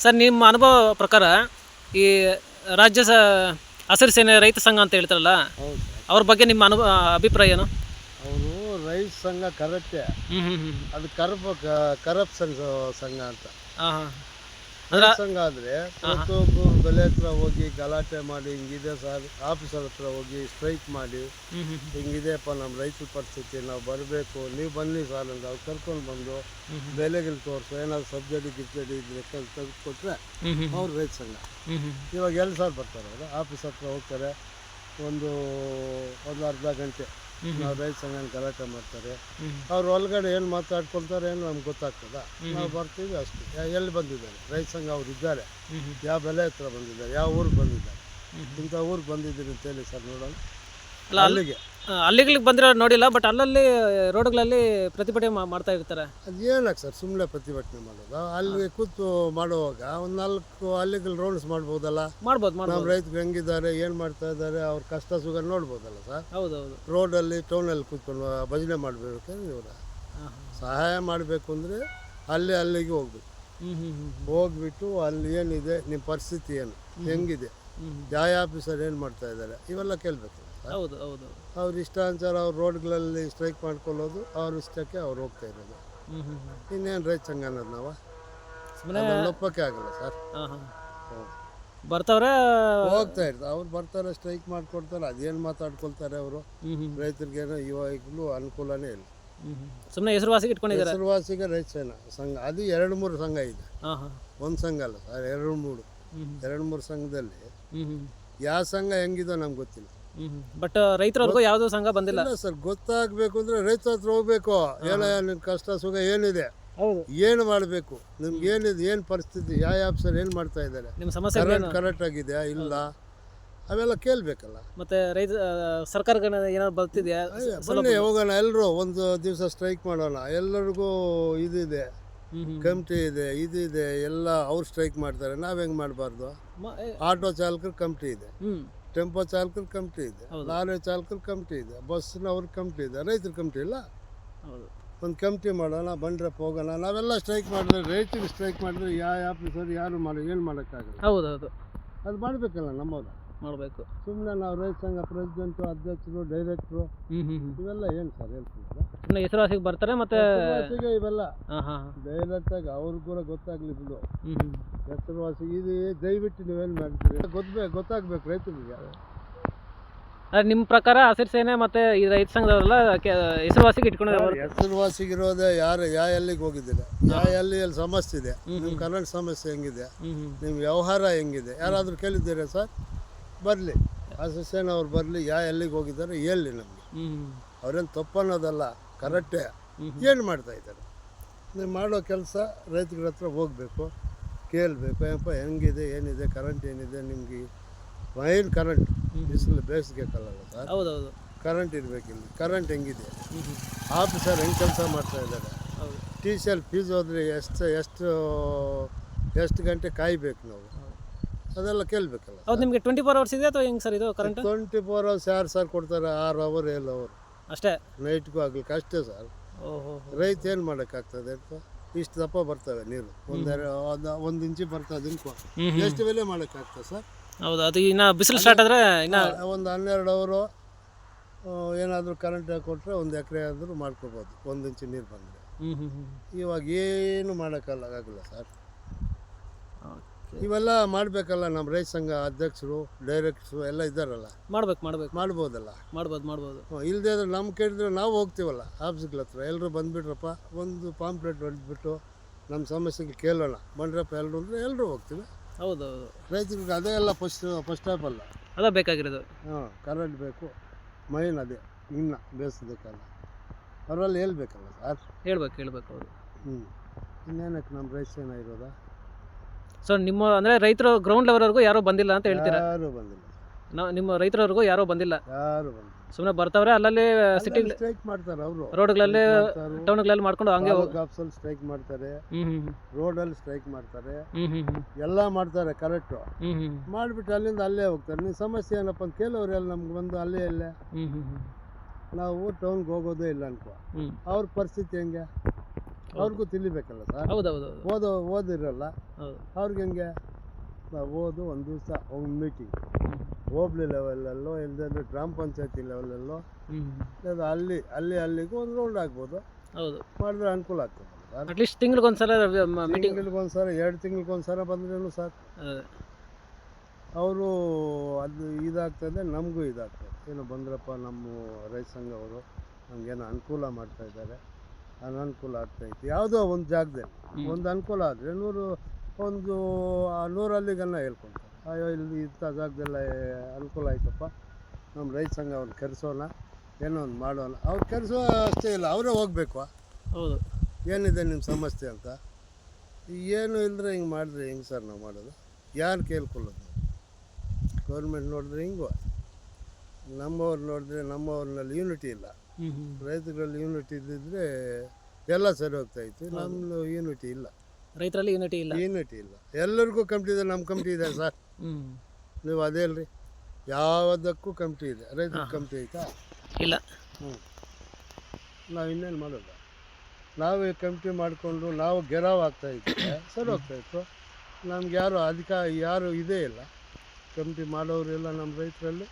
Sir ನಿಮ್ಮ ಅನುಭವ ಪ್ರಕಾರ ಈ ರಾಜ್ಯ ಸ ಹಸಿರು ಸೇನೆ ರೈತ ಸಂಘ ಅಂತ ಹೇಳ್ತಾರಲ್ಲ ಹೌದು. ಅವ್ರ ಬಗ್ಗೆ ನಿಮ್ಮ ಅನುಭವ ಅಭಿಪ್ರಾಯ ಏನು? ಅವರು ರೈತ ಸಂಘ ಕರೆಕ್ಟೇ ಹ್ಞೂ ಹ್ಞೂ ಹ್ಞೂ ಅದು ಕರಪ್ ಕರಪ್ಷನ್ ಸಂಘ ಅಂತ. ಹಾಂ ಹಾಂ ಸಂಘ ಆದರೆ ಪ್ರತಿಯೊಬ್ಬರು ಬೆಲೆ ಹತ್ರ ಹೋಗಿ ಗಲಾಟೆ ಮಾಡಿ ಹಿಂಗಿದೆ ಸರ್ ಆಫೀಸರ್ ಹತ್ರ ಹೋಗಿ ಸ್ಟ್ರೈಕ್ ಮಾಡಿ ಹಿಂಗಿದೆಪ್ಪ ನಮ್ಮ ರೈತರ ಪರಿಸ್ಥಿತಿ ನಾವು ಬರಬೇಕು ನೀವು ಬನ್ನಿ ಸರ್ ಅಂತ ಅವ್ರು ಕರ್ಕೊಂಡು ಬಂದು ಬೆಲೆಗಳು ತೋರಿಸು ಏನಾದ್ರು ಸಬ್ಸಿಡಿ ಗಿಬ್ಸಿಡಿ ಇದ್ರೆ ತೆಗೆದುಕೊಟ್ರೆ ಅವ್ರು ರೈತ ಸಂಘ. ಇವಾಗ ಎಲ್ಲಿ ಸರ್ ಬರ್ತಾರೆ ಅವರು ಆಫೀಸ್ ಹತ್ರ ಹೋಗ್ತಾರೆ ಒಂದು ಒಂದು ಅರ್ಧ ಗಂಟೆ. ನಾವು ರೈತ ಸಂಘನ ಗಲಾಟೆ ಮಾಡ್ತಾರೆ ಅವ್ರು ಒಳಗಡೆ ಏನು ಮಾತಾಡ್ಕೊಳ್ತಾರೆ ಏನು ನಮ್ಗೆ ಗೊತ್ತಾಗ್ತದ. ನಾವು ಬರ್ತೀವಿ ಅಷ್ಟೇ. ಎಲ್ಲಿ ಬಂದಿದ್ದಾರೆ? ರೈತ ಸಂಘ ಅವ್ರು ಇದ್ದಾರೆ. ಯಾವ ಬೆಲೆ ಹತ್ರ ಬಂದಿದ್ದಾರೆ ಯಾವ ಊರಿಗೆ ಬಂದಿದ್ದಾರೆ. ಇಂಥ ಊರಿಗೆ ಬಂದಿದ್ದೀರಿ ಅಂತ ಹೇಳಿ ಸರ್ ನೋಡೋಣ. ಅಲ್ಲ ಅಲ್ಲಿ ಅಲ್ಲಿಗೆ. ಅಲ್ಲಿಗಳಿಗೆ ಬಂದಿರೋ ನೋಡಿಲ್ಲ ಬಟ್ ಅಲ್ಲಲ್ಲಿ ರೋಡ್ಗಳಲ್ಲಿ ಪ್ರತಿಭಟನೆ ಮಾ- ಮಾಡ್ತಾ ಇರ್ತಾರೆ. ಅದು ಏನಕ್ಕೆ ಸರ್ ಸುಮ್ಮನೆ ಪ್ರತಿಭಟನೆ ಮಾಡೋದು. ಅಲ್ಲಿ ಕೂತು ಮಾಡುವಾಗ ಒಂದು ನಾಲ್ಕು ಅಲ್ಲಿಗೆ ರೌಂಡ್ಸ್ ಮಾಡ್ಬೋದಲ್ಲ? ಮಾಡ್ಬೋದು ನಮ್ಮ ಮಾಡ್ಬೋದು ರೈತರು ಹೆಂಗಿದ್ದಾರೆ ಏನು ಮಾಡ್ತಾ ಇದ್ದಾರೆ ಅವ್ರ ಕಷ್ಟ ಸುಖ ನೋಡ್ಬೋದಲ್ಲ ಸರ್? ಹೌದು ಹೌದು ರೋಡಲ್ಲಿ ಟೌನಲ್ಲಿ ಕೂತ್ಕೊಂಡು ಭಜನೆ ಮಾಡಬೇಕು ಇವರ? ಹಾಂ ಸಹಾಯ ಮಾಡಬೇಕು ಅಂದರೆ ಅಲ್ಲಿ ಅಲ್ಲಿಗೆ ಹೋಗ್ಬೇಕು. ಹ್ಞೂ ಹ್ಞೂ ಹ್ಞೂ ಹೋಗ್ಬಿಟ್ಟು ಅಲ್ಲಿ ಏನಿದೆ ನಿಮ್ಮ ಪರಿಸ್ಥಿತಿ ಏನು ಹೆಂಗಿದೆ? ಜಾಯ ಯಾವ ಆಫೀಸರ್ ಏನು ಮಾಡ್ತಾ ಇದ್ದಾರೆ? ಇವೆಲ್ಲ ಕೇಳಬೇಕು. ಹೌದು ಹೌದು. ಅವ್ರ ಇಷ್ಟಾನುಸಾರ ಅವ್ರ ರೋಡ್ಗಳಲ್ಲಿ ಸ್ಟ್ರೈಕ್ ಮಾಡ್ಕೊಳ್ಳೋದು ಅವ್ರ ಇಷ್ಟಕ್ಕೆ ಅವ್ರು ಹೋಗ್ತಾ ಇರೋದು. ಇನ್ನೇನು ರೈತ ಸಂಘ ಅನ್ನೋದು ನಾವು? ಸುಮ್ನೆ ಒಪ್ಪಕ್ಕೆ ಆಗಲ್ಲ ಸರ್. ಹಾ ಹಾಂ. ಬರ್ತಾವ್ರೆ? ಹೋಗ್ತಾ ಇರ್ತಾರೆ. ಅವ್ರು ಬರ್ತಾರೆ ಸ್ಟ್ರೈಕ್ ಮಾಡ್ಕೊಡ್ತಾರೆ ಅದೇನು ಮಾತಾಡ್ಕೊಳ್ತಾರೆ ಅವರು? ರೈತರಿಗೆ ರೈತರಿಗೇನೋ ಇವಾಗಲೂ ಅನುಕೂಲನೇ ಇಲ್ಲ. ಸುಮ್ಮನೆ ಹೆಸರುವಾಸಿಗೆ ಇಟ್ಕೊಂಡಿದ್ದಾರೆ? ಹೆಸರುವಾಸಿಗೆ ರೈತ ಸೇನಾ ಸಂಘ ಅದು ಎರಡು ಮೂರು ಸಂಘ ಇದೆ. ಹಾಂ ಹಾಂ. ಒಂದು ಸಂಘ ಅಲ್ಲ ಸರ್ ಎರಡು ಮೂರು. ಎರಡು ಮೂರು ಸಂಘದಲ್ಲಿ ಯಾವ ಸಂಘ ಹೆಂಗಿದೋ ನಮ್ಗೆ ಗೊತ್ತಿಲ್ಲ. ಬಟ್ ರೈತರವ್ರಿಗೂ ಯಾವುದೋ ಸಂಘ ಬಂದಿಲ್ಲ. ಇಲ್ಲ ಸರ್ ಗೊತ್ತಾಗಬೇಕು ಅಂದರೆ ರೈತ ಹತ್ರ ಹೋಗ್ಬೇಕು. ಏನೋ ನಿನ್ನ ಕಷ್ಟ ಸುಖ ಏನಿದೆ? ಹೌದು. ಏನು ಮಾಡಬೇಕು? ನಿಮ್ಗೆ ಏನಿದೆ ಏನು ಪರಿಸ್ಥಿತಿ ಯಾವ ಸರ್ ಏನು ಮಾಡ್ತಾ ಇದ್ದಾರೆ? ನಿಮ್ಮ ಸಮಸ್ಯೆ ಕರೆಂಟ್ ಕರೆಕ್ಟ್ ಆಗಿದೆಯಾ ಇಲ್ಲ? ಅವೆಲ್ಲ ಕೇಳಬೇಕಲ್ಲ. ಮತ್ತೆ ರೈತ ಸರ್ಕಾರಗಳ ಏನಾದ್ರು ಬರ್ತಿದ್ಯಾ? ಬನ್ನಿ ಹೋಗೋಣ ಎಲ್ಲರೂ ಒಂದು ದಿವಸ ಸ್ಟ್ರೈಕ್ ಮಾಡೋಣ. ಎಲ್ಲರಿಗೂ ಇದಿದೆ ಕಮಿಟಿ ಇದೆ ಇದಿದೆ ಎಲ್ಲ ಅವ್ರು ಸ್ಟ್ರೈಕ್ ಮಾಡ್ತಾರೆ. ನಾವು ಹೆಂಗೆ ಮಾಡಬಾರ್ದು? ಆಟೋ ಚಾಲಕರು ಕಮಿಟಿ ಇದೆ. ಟೆಂಪೋ ಚಾಲಕರ ಕಮಿಟಿ ಇದೆ. ಲಾರಿ ಚಾಲಕರ ಕಮಿಟಿ ಇದೆ ಬಸ್ನವ್ರ ಕಮಿಟಿ ಇದೆ ರೈತರ ಕಮಿಟಿ ಇಲ್ಲ? ಹೌದು. ಒಂದು ಕಮಿಟಿ ಮಾಡೋಣ ಬಂದ್ರಪ್ಪ ಹೋಗೋಣ ನಾವೆಲ್ಲ ಸ್ಟ್ರೈಕ್ ಮಾಡಿದ್ರೆ ರೈತರಿಗೆ ಸ್ಟ್ರೈಕ್ ಮಾಡಿದ್ರೆ ಯಾವ ಆಫೀಸರ್ ಯಾರು ಮಾಡಿ ಏನು ಮಾಡೋಕ್ಕಾಗಲ್ಲ? ಹೌದು ಹೌದು. ಅದು ಮಾಡಬೇಕಲ್ಲ ನಮ್ಮವ್ರು. ಮಾಡಬೇಕು. ಸುಮ್ಮನೆ ನಾವು ರೈತ ಸಂಘ ಪ್ರೆಸಿಡೆಂಟು ಅಧ್ಯಕ್ಷರು ಡೈರೆಕ್ಟ್ರು ಹ್ಞೂ ಹ್ಞೂ ಹ್ಞೂ ಇವೆಲ್ಲ ಏನು ಸರ್ ಸುಮ್ಮನೆ ಹೆಸರುವಾಸಿಗೆ ಬರ್ತಾರೆ ಮತ್ತೆ ಹೆಸರುವಾಸಿಗೆ ಇವೆಲ್ಲ. ಹಾಂ ಹಾಂ ಡೈರೆಕ್ಟಾಗಿ ಅವ್ರಿಗೆ ಕೂಡ ಗೊತ್ತಾಗ್ಲಿ ಬಿಡು. ಹ್ಞೂ ಹ್ಞೂ ಹೆಸರುವಾಸಿ ಇದು ದಯವಿಟ್ಟು ನೀವೇನು ಮಾಡ್ತೀರಿ? ಗೊತ್ತಬೇಕು ಗೊತ್ತಾಗ್ಬೇಕು ರೈತರಿಗೆ. ಅದೇ ನಿಮ್ಮ ಪ್ರಕಾರ ಹಸಿರು ಸೇನೆ ಮತ್ತೆ ಈ ರೈತ ಸಂಘದವರೆಲ್ಲ ಹೆಸರುವಾಸಿಗೆ ಇಟ್ಕೊಂಡಿದ್ದಾರೆ ಹೆಸರುವಾಸಿಗಿರೋದೇ ಯಾರು ಯಾವ ಎಲ್ಲಿಗೆ ಹೋಗಿದ್ದೀರ? ಯಾವ ಎಲ್ಲಿ ಎಲ್ಲಿ ಸಮಸ್ಯೆ ಇದೆ? ನಿಮ್ಮ ಕರೆಂಟ್ ಸಮಸ್ಯೆ ಹೆಂಗಿದೆ? ನಿಮ್ಮ ವ್ಯವಹಾರ ಹೆಂಗಿದೆ? ಯಾರಾದರೂ ಕೇಳಿದ್ದೀರಾ ಸರ್? ಬರಲಿ. ಅಸೋಸಿಯೇಷನ್ ಅವ್ರು ಬರಲಿ ಯಾ ಎಲ್ಲಿಗೆ ಹೋಗಿದ್ದಾರೆ ಹೇಳಿ ನಮಗೆ. ಅವ್ರೇನು ತಪ್ಪನ್ನೋದಲ್ಲ ಕರೆಕ್ಟೇ. ಏನು ಮಾಡ್ತಾ ಇದ್ದಾರೆ? ನೀವು ಮಾಡೋ ಕೆಲಸ ರೈತರ ಹತ್ರ ಹೋಗಬೇಕು ಕೇಳಬೇಕು ಏನಪ್ಪ ಹೆಂಗಿದೆ ಏನಿದೆ ಕರೆಂಟ್ ಏನಿದೆ ನಿಮಗೆ ಮೈನ್ ಕರೆಂಟ್ ಬಿಸಿಲು ಬೇಸಿಗೆ ಕಾಲಲ್ಲ ಸರ್? ಹೌದು ಹೌದು ಕರೆಂಟ್ ಇರಬೇಕಿಲ್ಲಿ ಕರೆಂಟ್ ಹೆಂಗಿದೆ? ಆಫೀಸರ್ ಹೆಂಗೆ ಕೆಲಸ ಮಾಡ್ತಾ ಇದ್ದಾರೆ? ಟಿ ಎಲ್ ಫೀಸ್ ಹೋದ್ರೆ ಎಷ್ಟು ಎಷ್ಟು ಎಷ್ಟು ಗಂಟೆ ಕಾಯಬೇಕು ನಾವು? ಅದೆಲ್ಲ ಕೇಳಬೇಕಲ್ಲ ಹೌದು ನಿಮಗೆ ಟ್ವೆಂಟಿ ಫೋರ್ ಅವರ್ಸ್ ಇದೆ ಅಥವಾ ಹೆಂಗೆ ಸರ್ ಇದು ಕರೆಂಟ್ ಟ್ವೆಂಟಿ ಫೋರ್ ಅವರ್ಸ್ ಯಾರು ಸರ್ ಕೊಡ್ತಾರೆ? ಆರು ಅವರ್ ಏಳು ಅವರ್ ಅಷ್ಟೇ? ನೈಟ್ಗೂ ಆಗ್ಲಿಕ್ಕೆ ಅಷ್ಟೇ ಸರ್ ಓಹೋ. ರೈತ ಏನು ಮಾಡೋಕ್ಕಾಗ್ತದೆ ಅಂತ? ಇಷ್ಟು ದಪ್ಪ ಬರ್ತವೆ ನೀರು. ಒಂದೆರ ಒಂದು ಒಂದು ಇಂಚಿ ಬರ್ತದೆ ಇನ್ಕೋ ಎಷ್ಟು ಬೆಲೆ ಮಾಡೋಕ್ಕಾಗ್ತದೆ ಸರ್ ಹೌದು ಅದು ಇನ್ನು ಬಿಸಿಲು ಸ್ಟಾರ್ಟ್ ಆದರೆ ಇನ್ನು ಒಂದು ಹನ್ನೆರಡು ಅವರು ಏನಾದರೂ ಕರೆಂಟ್ ಕೊಟ್ಟರೆ ಒಂದು ಎಕರೆ ಆದರೂ ಮಾಡ್ಕೋಬೋದು ಒಂದು ಇಂಚು ನೀರು ಬಂದರೆ. ಇವಾಗ ಏನು ಮಾಡೋಕ್ಕಲ್ಲ ಆಗಲ್ಲ ಸರ್ ಇವೆಲ್ಲ ಮಾಡಬೇಕಲ್ಲ ನಮ್ಮ ರೈತ ಸಂಘ ಅಧ್ಯಕ್ಷರು ಡೈರೆಕ್ಟ್ರು ಎಲ್ಲ ಇದ್ದಾರಲ್ಲ. ಮಾಡ್ಬೇಕು ಮಾಡ್ಬೇಕು. ಮಾಡ್ಬೋದಲ್ಲ? ಮಾಡ್ಬೋದು ಮಾಡ್ಬೋದು. ಇಲ್ಲದೆ ಇದ್ರೆ ನಮ್ಮ ಕೇಳಿದ್ರೆ ನಾವು ಹೋಗ್ತೀವಲ್ಲ ಆಫೀಸ್ಗಳ ಹತ್ರ. ಎಲ್ಲರೂ ಬಂದುಬಿಟ್ರಪ್ಪ ಒಂದು ಪಾಂಪ್ಲೆಟ್ ಹೊಡೆದ್ಬಿಟ್ಟು ನಮ್ಮ ಸಮಸ್ಯೆಗೆ ಕೇಳೋಣ. ಬಂದ್ರಪ್ಪ ಎಲ್ಲರೂ ಅಂದರೆ ಎಲ್ಲರೂ ಹೋಗ್ತೀವಿ. ಹೌದು ಹೌದು. ರೈತರಿಗೆ ಅದೇ ಎಲ್ಲ ಫಸ್ಟ್ ಫಸ್ಟ್ ಸ್ಟಾಪ್ ಅಲ್ಲ. ಅದ ಬೇಕಾಗಿರೋದು. ಹಾಂ ಕರೆಂಟ್ ಬೇಕು ಮೈನ್ ಅದೇ ಇನ್ನು ಬೇಸಬೇಕಲ್ಲ ಕಾಲ ಅವರಲ್ಲಿ ಹೇಳ್ಬೇಕಲ್ಲ ಸರ್? ಹೇಳ್ಬೇಕು ಹೇಳ್ಬೇಕು ಹೌದು. ಹ್ಞೂ ಇನ್ನೇನಕ್ಕೆ ನಮ್ಮ ರೈತ ಸೇನ ಇರೋದಾ? ಸೊ ನಿಮ್ಮ ಅಂದರೆ ರೈತರು ಗ್ರೌಂಡ್ ಲೆವೆಲ್ವರೆಗೂ ಯಾರೂ ಬಂದಿಲ್ಲ ಅಂತ ಹೇಳ್ತೀರಾ? ಯಾರು ಬಂದಿಲ್ಲ. ನಾವು ನಿಮ್ಮ ರೈತರವರೆಗೂ ಯಾರೂ ಬಂದಿಲ್ಲ? ಯಾರು ಬಂದಿಲ್ಲ. ಸುಮ್ಮನೆ ಬರ್ತಾವ್ರೆ ಅಲ್ಲಲ್ಲಿ ಸಿಟಿ ಸ್ಟ್ರೈಕ್ ಮಾಡ್ತಾರೆ ಅವರು. ರೋಡ್ಗಳಲ್ಲಿ ಟೌನ್ಗಳಲ್ಲಿ ಮಾಡ್ಕೊಂಡು ಹಂಗೆ ಹೋಗಿ ಆಫೀಸಲ್ಲಿ ಸ್ಟ್ರೈಕ್ ಮಾಡ್ತಾರೆ. ಹ್ಞೂ ರೋಡಲ್ಲಿ ಸ್ಟ್ರೈಕ್ ಮಾಡ್ತಾರೆ. ಎಲ್ಲ ಮಾಡ್ತಾರೆ ಕರೆಕ್ಟು ಹ್ಞೂ ಮಾಡಿಬಿಟ್ಟು ಅಲ್ಲಿಂದ ಅಲ್ಲೇ ಹೋಗ್ತಾರೆ. ನಿಮ್ಮ ಸಮಸ್ಯೆ ಏನಪ್ಪ ಅಂತ ಕೇಳೋರು ಎಲ್ಲ ನಮ್ಗೆ ಬಂದು ಅಲ್ಲೇ ಇಲ್ಲೇ. ನಾವು ಟೌನ್ಗೆ ಹೋಗೋದೇ ಇಲ್ಲ ಅನ್ಕೋ. ಅವ್ರ ಪರಿಸ್ಥಿತಿ ಹೆಂಗೆ? ಅವ್ರಿಗೂ ತಿಳಿಬೇಕಲ್ಲ ಸರ್? ಹೌದೌದು ಹೌದು ಹೌದು ಓದೋ ಓದಿರಲ್ಲ. ಅವ್ರಿಗೆ ಹೆಂಗೆ? ನಾವು ಓದು ಒಂದು ದಿವಸ ಒಂದು ಮೀಟಿಂಗ್ ಹೋಬ್ಳಿ ಲೆವೆಲಲ್ಲೋ ಇಲ್ಲದ್ರೆ ಗ್ರಾಮ ಪಂಚಾಯತಿ ಲೆವೆಲಲ್ಲೋ ಅಲ್ಲೋ ಅಲ್ಲಿ ಅಲ್ಲಿ ಅಲ್ಲಿಗೂ ಒಂದು ರೌಂಡ್ ಆಗ್ಬೋದು. ಹೌದು. ಮಾಡಿದ್ರೆ ಅನುಕೂಲ ಆಗ್ತದೆ ಅಟ್ಲೀಸ್ಟ್ ತಿಂಗಳಿಗೊಂದ್ಸಲ ತಿಂಗಳಿಗೊಂದ್ಸಲ ಎರಡು ತಿಂಗಳಿಗೊಂದ್ಸಲ ಬಂದ್ರೂ ಸರ್ ಅವರು ಅದು ಇದಾಗ್ತದೆ ನಮಗೂ ಇದಾಗ್ತದೆ ಏನೋ ಬಂದ್ರಪ್ಪ ನಮ್ಮ ರೈತ ಸಂಘ ಅವರು ನಮಗೇನೋ ಅನುಕೂಲ ಮಾಡ್ತಾ ಇದ್ದಾರೆ. ಅನನುಕೂಲ ಆಗ್ತೈತಿ ಯಾವುದೋ ಒಂದು ಜಾಗದಲ್ಲಿ. ಒಂದು ಅನುಕೂಲ ಆದರೆ ನೂರು ಒಂದು ಆ ನೂರಲ್ಲಿ ಗನ್ನ ಹೇಳ್ಕೊಂತಾರೆ ಅಯ್ಯೋ ಇಲ್ಲಿ ಇಂಥ ಜಾಗದಲ್ಲ ಅನುಕೂಲ ಆಯ್ತಪ್ಪ. ನಮ್ಮ ರೈತ ಸಂಘ ಅವ್ನು ಕರೆಸೋಣ ಏನೋ ಒಂದು ಮಾಡೋಣ. ಅವ್ರು ಕರೆಸೋ ಅಷ್ಟೇ ಇಲ್ಲ ಅವರೇ ಹೋಗ್ಬೇಕು. ಹೌದು. ಏನಿದೆ ನಿಮ್ಮ ಸಮಸ್ಯೆ ಅಂತ? ಏನು ಇಲ್ಲದ್ರೆ ಹಿಂಗೆ ಮಾಡಿದ್ರೆ ಹೆಂಗೆ ಸರ್ ನಾವು ಮಾಡೋದು? ಯಾರು ಕೇಳ್ಕೊಳ್ಳೋದು? ಗೌರ್ಮೆಂಟ್ ನೋಡಿದ್ರೆ ಹಿಂಗೂ. ನಮ್ಮವ್ರು ನೋಡಿದ್ರೆ ನಮ್ಮವ್ರನ್ನಲ್ಲಿ ಯೂನಿಟಿ ಇಲ್ಲ. ರೈತರಲ್ಲಿ ಯೂನಿಟಿ ಇದ್ದಿದ್ರೆ ಎಲ್ಲ ಸರಿ ಹೋಗ್ತಾ ಇತ್ತು. ನಮ್ಮದು ಯೂನಿಟಿ ಇಲ್ಲ. ರೈತರಲ್ಲಿ ಯೂನಿಟಿ ಇಲ್ಲ. ಯೂನಿಟಿ ಇಲ್ಲ. ಎಲ್ಲರಿಗೂ ಕಮಿಟಿ ಇದೆ ನಮ್ಮ ಕಮಿಟಿ ಇದೆ ಸರ್. ಹ್ಞೂ ನೀವು ಅದೇ ಅಲ್ರಿ ಯಾವುದಕ್ಕೂ ಕಮಿಟಿ ಇದೆ. ರೈತರ ಕಮಿಟಿ ಐತಾ? ಇಲ್ಲ. ಹ್ಞೂ ನಾವು ಇನ್ನೇನು ಮಾಡೋದು? ನಾವೇ ಕಮಿಟಿ ಮಾಡಿಕೊಂಡು ನಾವು ಗೆರಾವ್ ಆಗ್ತಾ ಇದ್ದರೆ ಸರಿ ಹೋಗ್ತಾ ಇತ್ತು. ನಮ್ಗೆ ಯಾರು ಅಧಿಕ ಯಾರು ಇದೇ ಇಲ್ಲ. ಕಮಿಟಿ ಮಾಡೋರೆಲ್ಲ ನಮ್ಮ ರೈತರಲ್ಲಿ.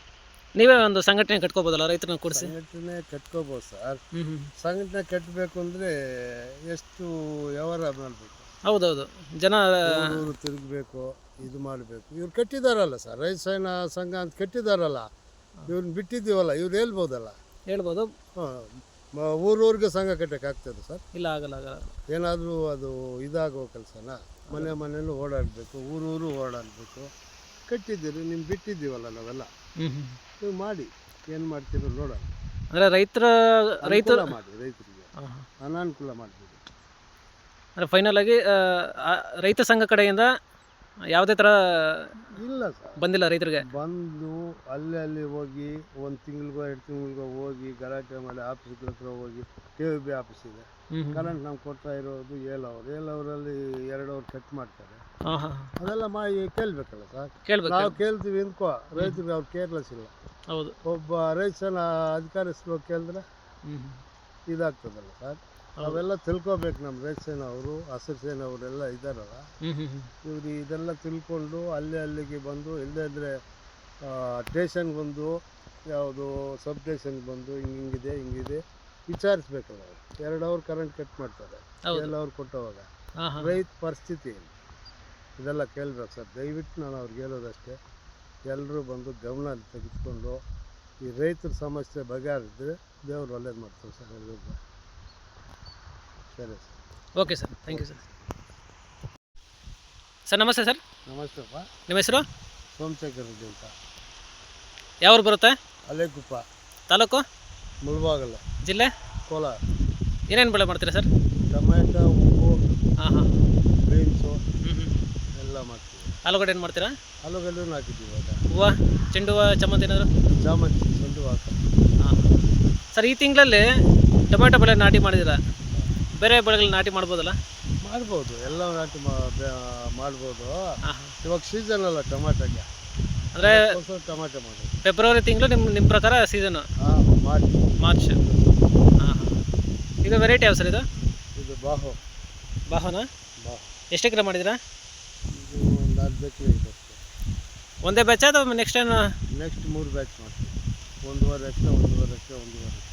ನೀವೇ ಒಂದು ಸಂಘಟನೆ ಕಟ್ಕೋಬೋದಲ್ಲ ರೈತರನ್ನ ಕೂಡಿಸಿ? ಸಂಘಟನೆ ಕಟ್ಕೋಬೋದು ಸರ್. ಸಂಘಟನೆ ಕಟ್ಟಬೇಕು ಅಂದರೆ ಎಷ್ಟು ವ್ಯವಹಾರ ಮಾಡಬೇಕು? ಹೌದೌದು. ಜನ ಊರು ತಿರುಗಬೇಕು ಇದು ಮಾಡಬೇಕು. ಇವ್ರು ಕಟ್ಟಿದಾರಲ್ಲ ಸರ್ ರೈತ ಸೇನಾ ಸಂಘ ಅಂತ ಕಟ್ಟಿದಾರಲ್ಲ. ಇವ್ರನ್ನ ಬಿಟ್ಟಿದ್ದೀವಲ್ಲ ಇವ್ರು ಹೇಳ್ಬೋದಲ್ಲ? ಹೇಳ್ಬೋದು. ಹಾಂ ಊರೂರಿಗೆ ಸಂಘ ಕಟ್ಟೋಕ್ಕಾಗ್ತದೆ ಸರ್. ಇಲ್ಲ ಆಗಲ್ಲ ಆಗಲ್ಲ. ಏನಾದರೂ ಅದು ಇದಾಗೋ ಕೆಲಸನ ಮನೆ ಮನೆಯಲ್ಲೂ ಓಡಾಡಬೇಕು ಊರೂರು ಓಡಾಡಬೇಕು. ಕಟ್ಟಿದ್ದೀರಿ ನಿಮ್ಗೆ ಬಿಟ್ಟಿದ್ದೀವಲ್ಲ ನಾವೆಲ್ಲ. ನೀವು ಮಾಡಿ ಏನು ಮಾಡ್ತೀರೋ ನೋಡೋಣ. ಅಂದರೆ ರೈತರ ರೈತರ ಅನುಕೂಲ ಮಾಡಿ ರೈತರಿಗೆ. ಅನಾನುಕೂಲ ಮಾಡ್ತೀವಿ ಅಂದರೆ ಫೈನಲ್ ಆಗಿ ಆ, ಆ, ರೈತ ಸಂಘ ಕಡೆಯಿಂದ ಯಾವುದೇ ಥರ ಇಲ್ಲ ಸರ್. ಬಂದಿಲ್ಲ ರೈತರಿಗೆ? ಬಂದು ಅಲ್ಲಿ ಅಲ್ಲಿ ಹೋಗಿ ಒಂದು ತಿಂಗಳಿಗೋ ಎರಡು ತಿಂಗಳಿಗೋ ಹೋಗಿ ಗಲಾಟೆ ಮಾಡಿ ಆಫೀಸ್ ಹತ್ರ ಹೋಗಿ ಕೆ ವಿ ಬಿ ಆಫೀಸ್ ಇದೆ. ಕರೆಂಟ್ ನಮ್ಗೆ ಕೊಡ್ತಾ ಇರೋದು ಏಳು ಅವರ್ ಏಳು ಅವರಲ್ಲಿ ಎರಡು ಅವರ್ ಕಟ್ ಮಾಡ್ತಾರೆ. ಅದೆಲ್ಲ ಮಾಡಿ ಕೇಳಬೇಕಲ್ಲ ಸರ್? ಕೇಳ್ಬೇಕು ನಾವು ಕೇಳ್ತೀವಿ ಅಂದ್ಕೋ ರೈತರಿಗೆ ಅವ್ರು ಕೇರ್ಲೆಸ್ ಇಲ್ಲ. ಹೌದು. ಒಬ್ಬ ರೈತನ ಅಧಿಕಾರಿಸ್ರು ಕೇಳಿದ್ರೆ ಇದಾಗ್ತದಲ್ಲ ಸರ್? ಅವೆಲ್ಲ ತಿಳ್ಕೊಬೇಕು ನಮ್ಮ ರೈತಸೇನ ಅವರು ಹಸಿರು ಸೇನೆ ಅವರೆಲ್ಲ ಇದ್ದಾರಲ್ಲ. ಇವ್ರು ಇದೆಲ್ಲ ತಿಳ್ಕೊಂಡು ಅಲ್ಲಿ ಅಲ್ಲಿಗೆ ಬಂದು ಇಲ್ಲದೇ ಇದ್ದರೆ ಸ್ಟೇಷನ್ಗೆ ಬಂದು ಯಾವುದು ಸಬ್ ಸ್ಟೇಷನ್ಗೆ ಬಂದು ಹಿಂಗೆ ಹಿಂಗಿದೆ ಹಿಂಗಿದೆ ವಿಚಾರಿಸ್ಬೇಕಲ್ಲ ಅವ್ರು. ಎರಡು ಅವರ್ ಕರೆಂಟ್ ಕಟ್ ಮಾಡ್ತಾರೆ. ಎಲ್ಲ ಅವ್ರು ಕೊಟ್ಟವಾಗ. ರೈತ ಪರಿಸ್ಥಿತಿ ಇದೆಲ್ಲ ಕೇಳ್ಬೇಕು ಸರ್. ದಯವಿಟ್ಟು ನಾನು ಅವ್ರಿಗೆ ಹೇಳೋದಷ್ಟೇ. ಎಲ್ಲರೂ ಬಂದು ಗಮನ ತೆಗೆದುಕೊಂಡು ಈ ರೈತರ ಸಮಸ್ಯೆ ಬಗೆಹರಿದ್ರೆ ದೇವ್ರು ಒಳ್ಳೇದು ಮಾಡ್ತಾರೆ ಸರ್. ಎಲ್ರಿಗೂ ಸರಿ. Sir okay sir thank you sir. Sir ನಮಸ್ತೆ ಸರ್. ನಮಸ್ತೆಪ್ಪ ನಿಮ್ಮ ಹೆಸರು? ಸೋಮಶೇಖರ್ ರೆಡ್ಡಿ ಅಂತ. ಯಾವ್ರು ಬರುತ್ತೆ? ಅಲೆಗುಪ್ಪ ತಾಲೂಕು? ಮುಳಬಾಗಲ ಜಿಲ್ಲೆ? ಕೋಲಾರ. ಏನೇನು ಬೆಳೆ ಮಾಡ್ತೀರಾ ಸರ್? ಟೊಮೆಟೊ ಉಪ್ಪು ಹಾಂ ಹಾಂ ಬೀನ್ಸು ಹ್ಞೂ ಹ್ಞೂ ಎಲ್ಲ ಮಾಡ್ತೀವಿ. ಆಲೂಗಡ್ಡೆ ಏನು ಮಾಡ್ತೀರಾ? ಆಲೂಗಡ್ಡೆನೂ ಹಾಕಿದ್ದೀವಿ ಇವಾಗ. ಹೂವು ಚೆಂಡು ಹೂವು ಚಮ್ಮಂತಿ ಏನಾದರೂ? ಜಾಮಂತಿ ಚೆಂಡು ಹಾಕ ಹಾಂ ಸರ್ ಈ ತಿಂಗಳಲ್ಲಿ ಟೊಮೆಟೊ ಬೆಳೆ ನಾಟಿ ಮಾಡಿದ್ದೀರಾ? ಬೇರೆ ಬೆಳೆಗಳು ನಾಟಿ ಮಾಡ್ಬೋದಲ್ಲ? ಮಾಡ್ಬೋದು ಎಲ್ಲ ನಾಟಿ ಮಾ- ಬೆ- ಮಾಡ್ಬೋದು. ಹಾಂ. ಹಾಂ ಇವಾಗ ಸೀಸನ್ ಅಲ್ಲ ಟೊಮ್ಯಾಟೋಗೆ ಅಂದರೆ ಟೊಮ್ಯಾಟೋ ಟೊಮೆಟೊ ಮಾಡೋದು ಫೆಬ್ರವರಿ ತಿಂಗಳು ನಿಮ್ಮ ನಿಮ್ಮ ಪ್ರಕಾರ ಸೀಸನು ಹಾಂ ಮಾಡಿ ಮಾರ್ಚ್ ಹಾಂ ಹಾಂ. ಇದು ವೆರೈಟಿ ಯಾವ ಸರ್ ಇದು? ಇದು ಬಾಹು. ಬಾಹೋನಾ? ಬಾಹು. ಎಷ್ಟು ಎಕರೆ ಮಾಡಿದ್ದೀರಾ? ಇದು ಒಂದು ಅರ್ಧ ಇದೆ ಒಂದೇ ಬ್ಯಾಚ್ ಅಥವಾ ನೆಕ್ಸ್ಟ್ ಏನು? ನೆಕ್ಸ್ಟ್ ಮೂರು ಬ್ಯಾಚ್ ಮಾಡ್ತೀವಿ. ಒಂದೂವರೆ ಎಕರೆ ಒಂದೂವರೆ ಎಕರೆ ಒಂದೂವರೆ ಎಕರೆ.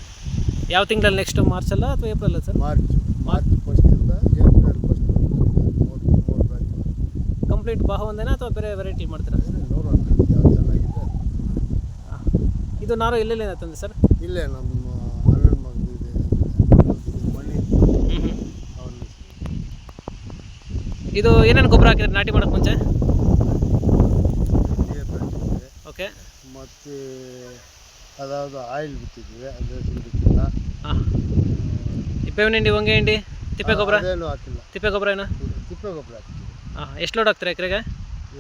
ಯಾವ ತಿಂಗಳಲ್ಲಿ ನೆಕ್ಸ್ಟ್ ಮಾರ್ಚ್ ಅಲ್ಲ ಅಥವಾ ಏಪ್ರಿಲ್ ಸರ್ ಮಾರ್ಚ್ ಮಾರ್ಚ್ ಫಸ್ಟಿಂದ ಏಪ್ರಿಲ್ ಫಸ್ಟ್ ಕಂಪ್ಲೀಟ್ ಬಾಹು ಒಂದೇನಾ ಅಥವಾ ಬೇರೆ ವೆರೈಟಿ ಮಾಡ್ತೀರಾ? ನೋಡೋಣ ಯಾವ್ದು ಚೆನ್ನಾಗಿದೆ. ಅದು. ಹಾಂ. ಇದು ನಾರು ಎಲ್ಲೆಲ್ಲ ತಂದೆ ಸರ್ ಇಲ್ಲೇ ನಮ್ಮ ಅಣ್ಣನ ಇದೆ. ಇದು ಏನೇನು ಗೊಬ್ಬರ ಹಾಕಿದ್ರೆ ನಾಟಿ ಮಾಡೋಕೆ ಮುಂಚೆ? ಹಾಕಿದ್ವಿ. ಓಕೆ ಮತ್ತು ಅದಾವುದು ಆಯಿಲ್ ಬಿಟ್ಟಿದ್ದೀವಿ ಅದೇ ಬಿಟ್ಟಿಲ್ಲ ಹಿಂಡಿ ಹೊಂಗೆ ಹಿಂಡಿ ತಿಪ್ಪೆ ಗೊಬ್ಬರ? ಅದೇನು ಹಾಕಿಲ್ಲ. ತಿಪ್ಪೆ ಗೊಬ್ಬರ ಏನು? ತಿಪ್ಪೆ ಗೊಬ್ಬರ ಹಾಕ್ತೀವಿ ಹಾಂ ಎಷ್ಟು ಲೋಡ್ ಹಾಕ್ತೀರಾ ಎಕರೆಗೆ?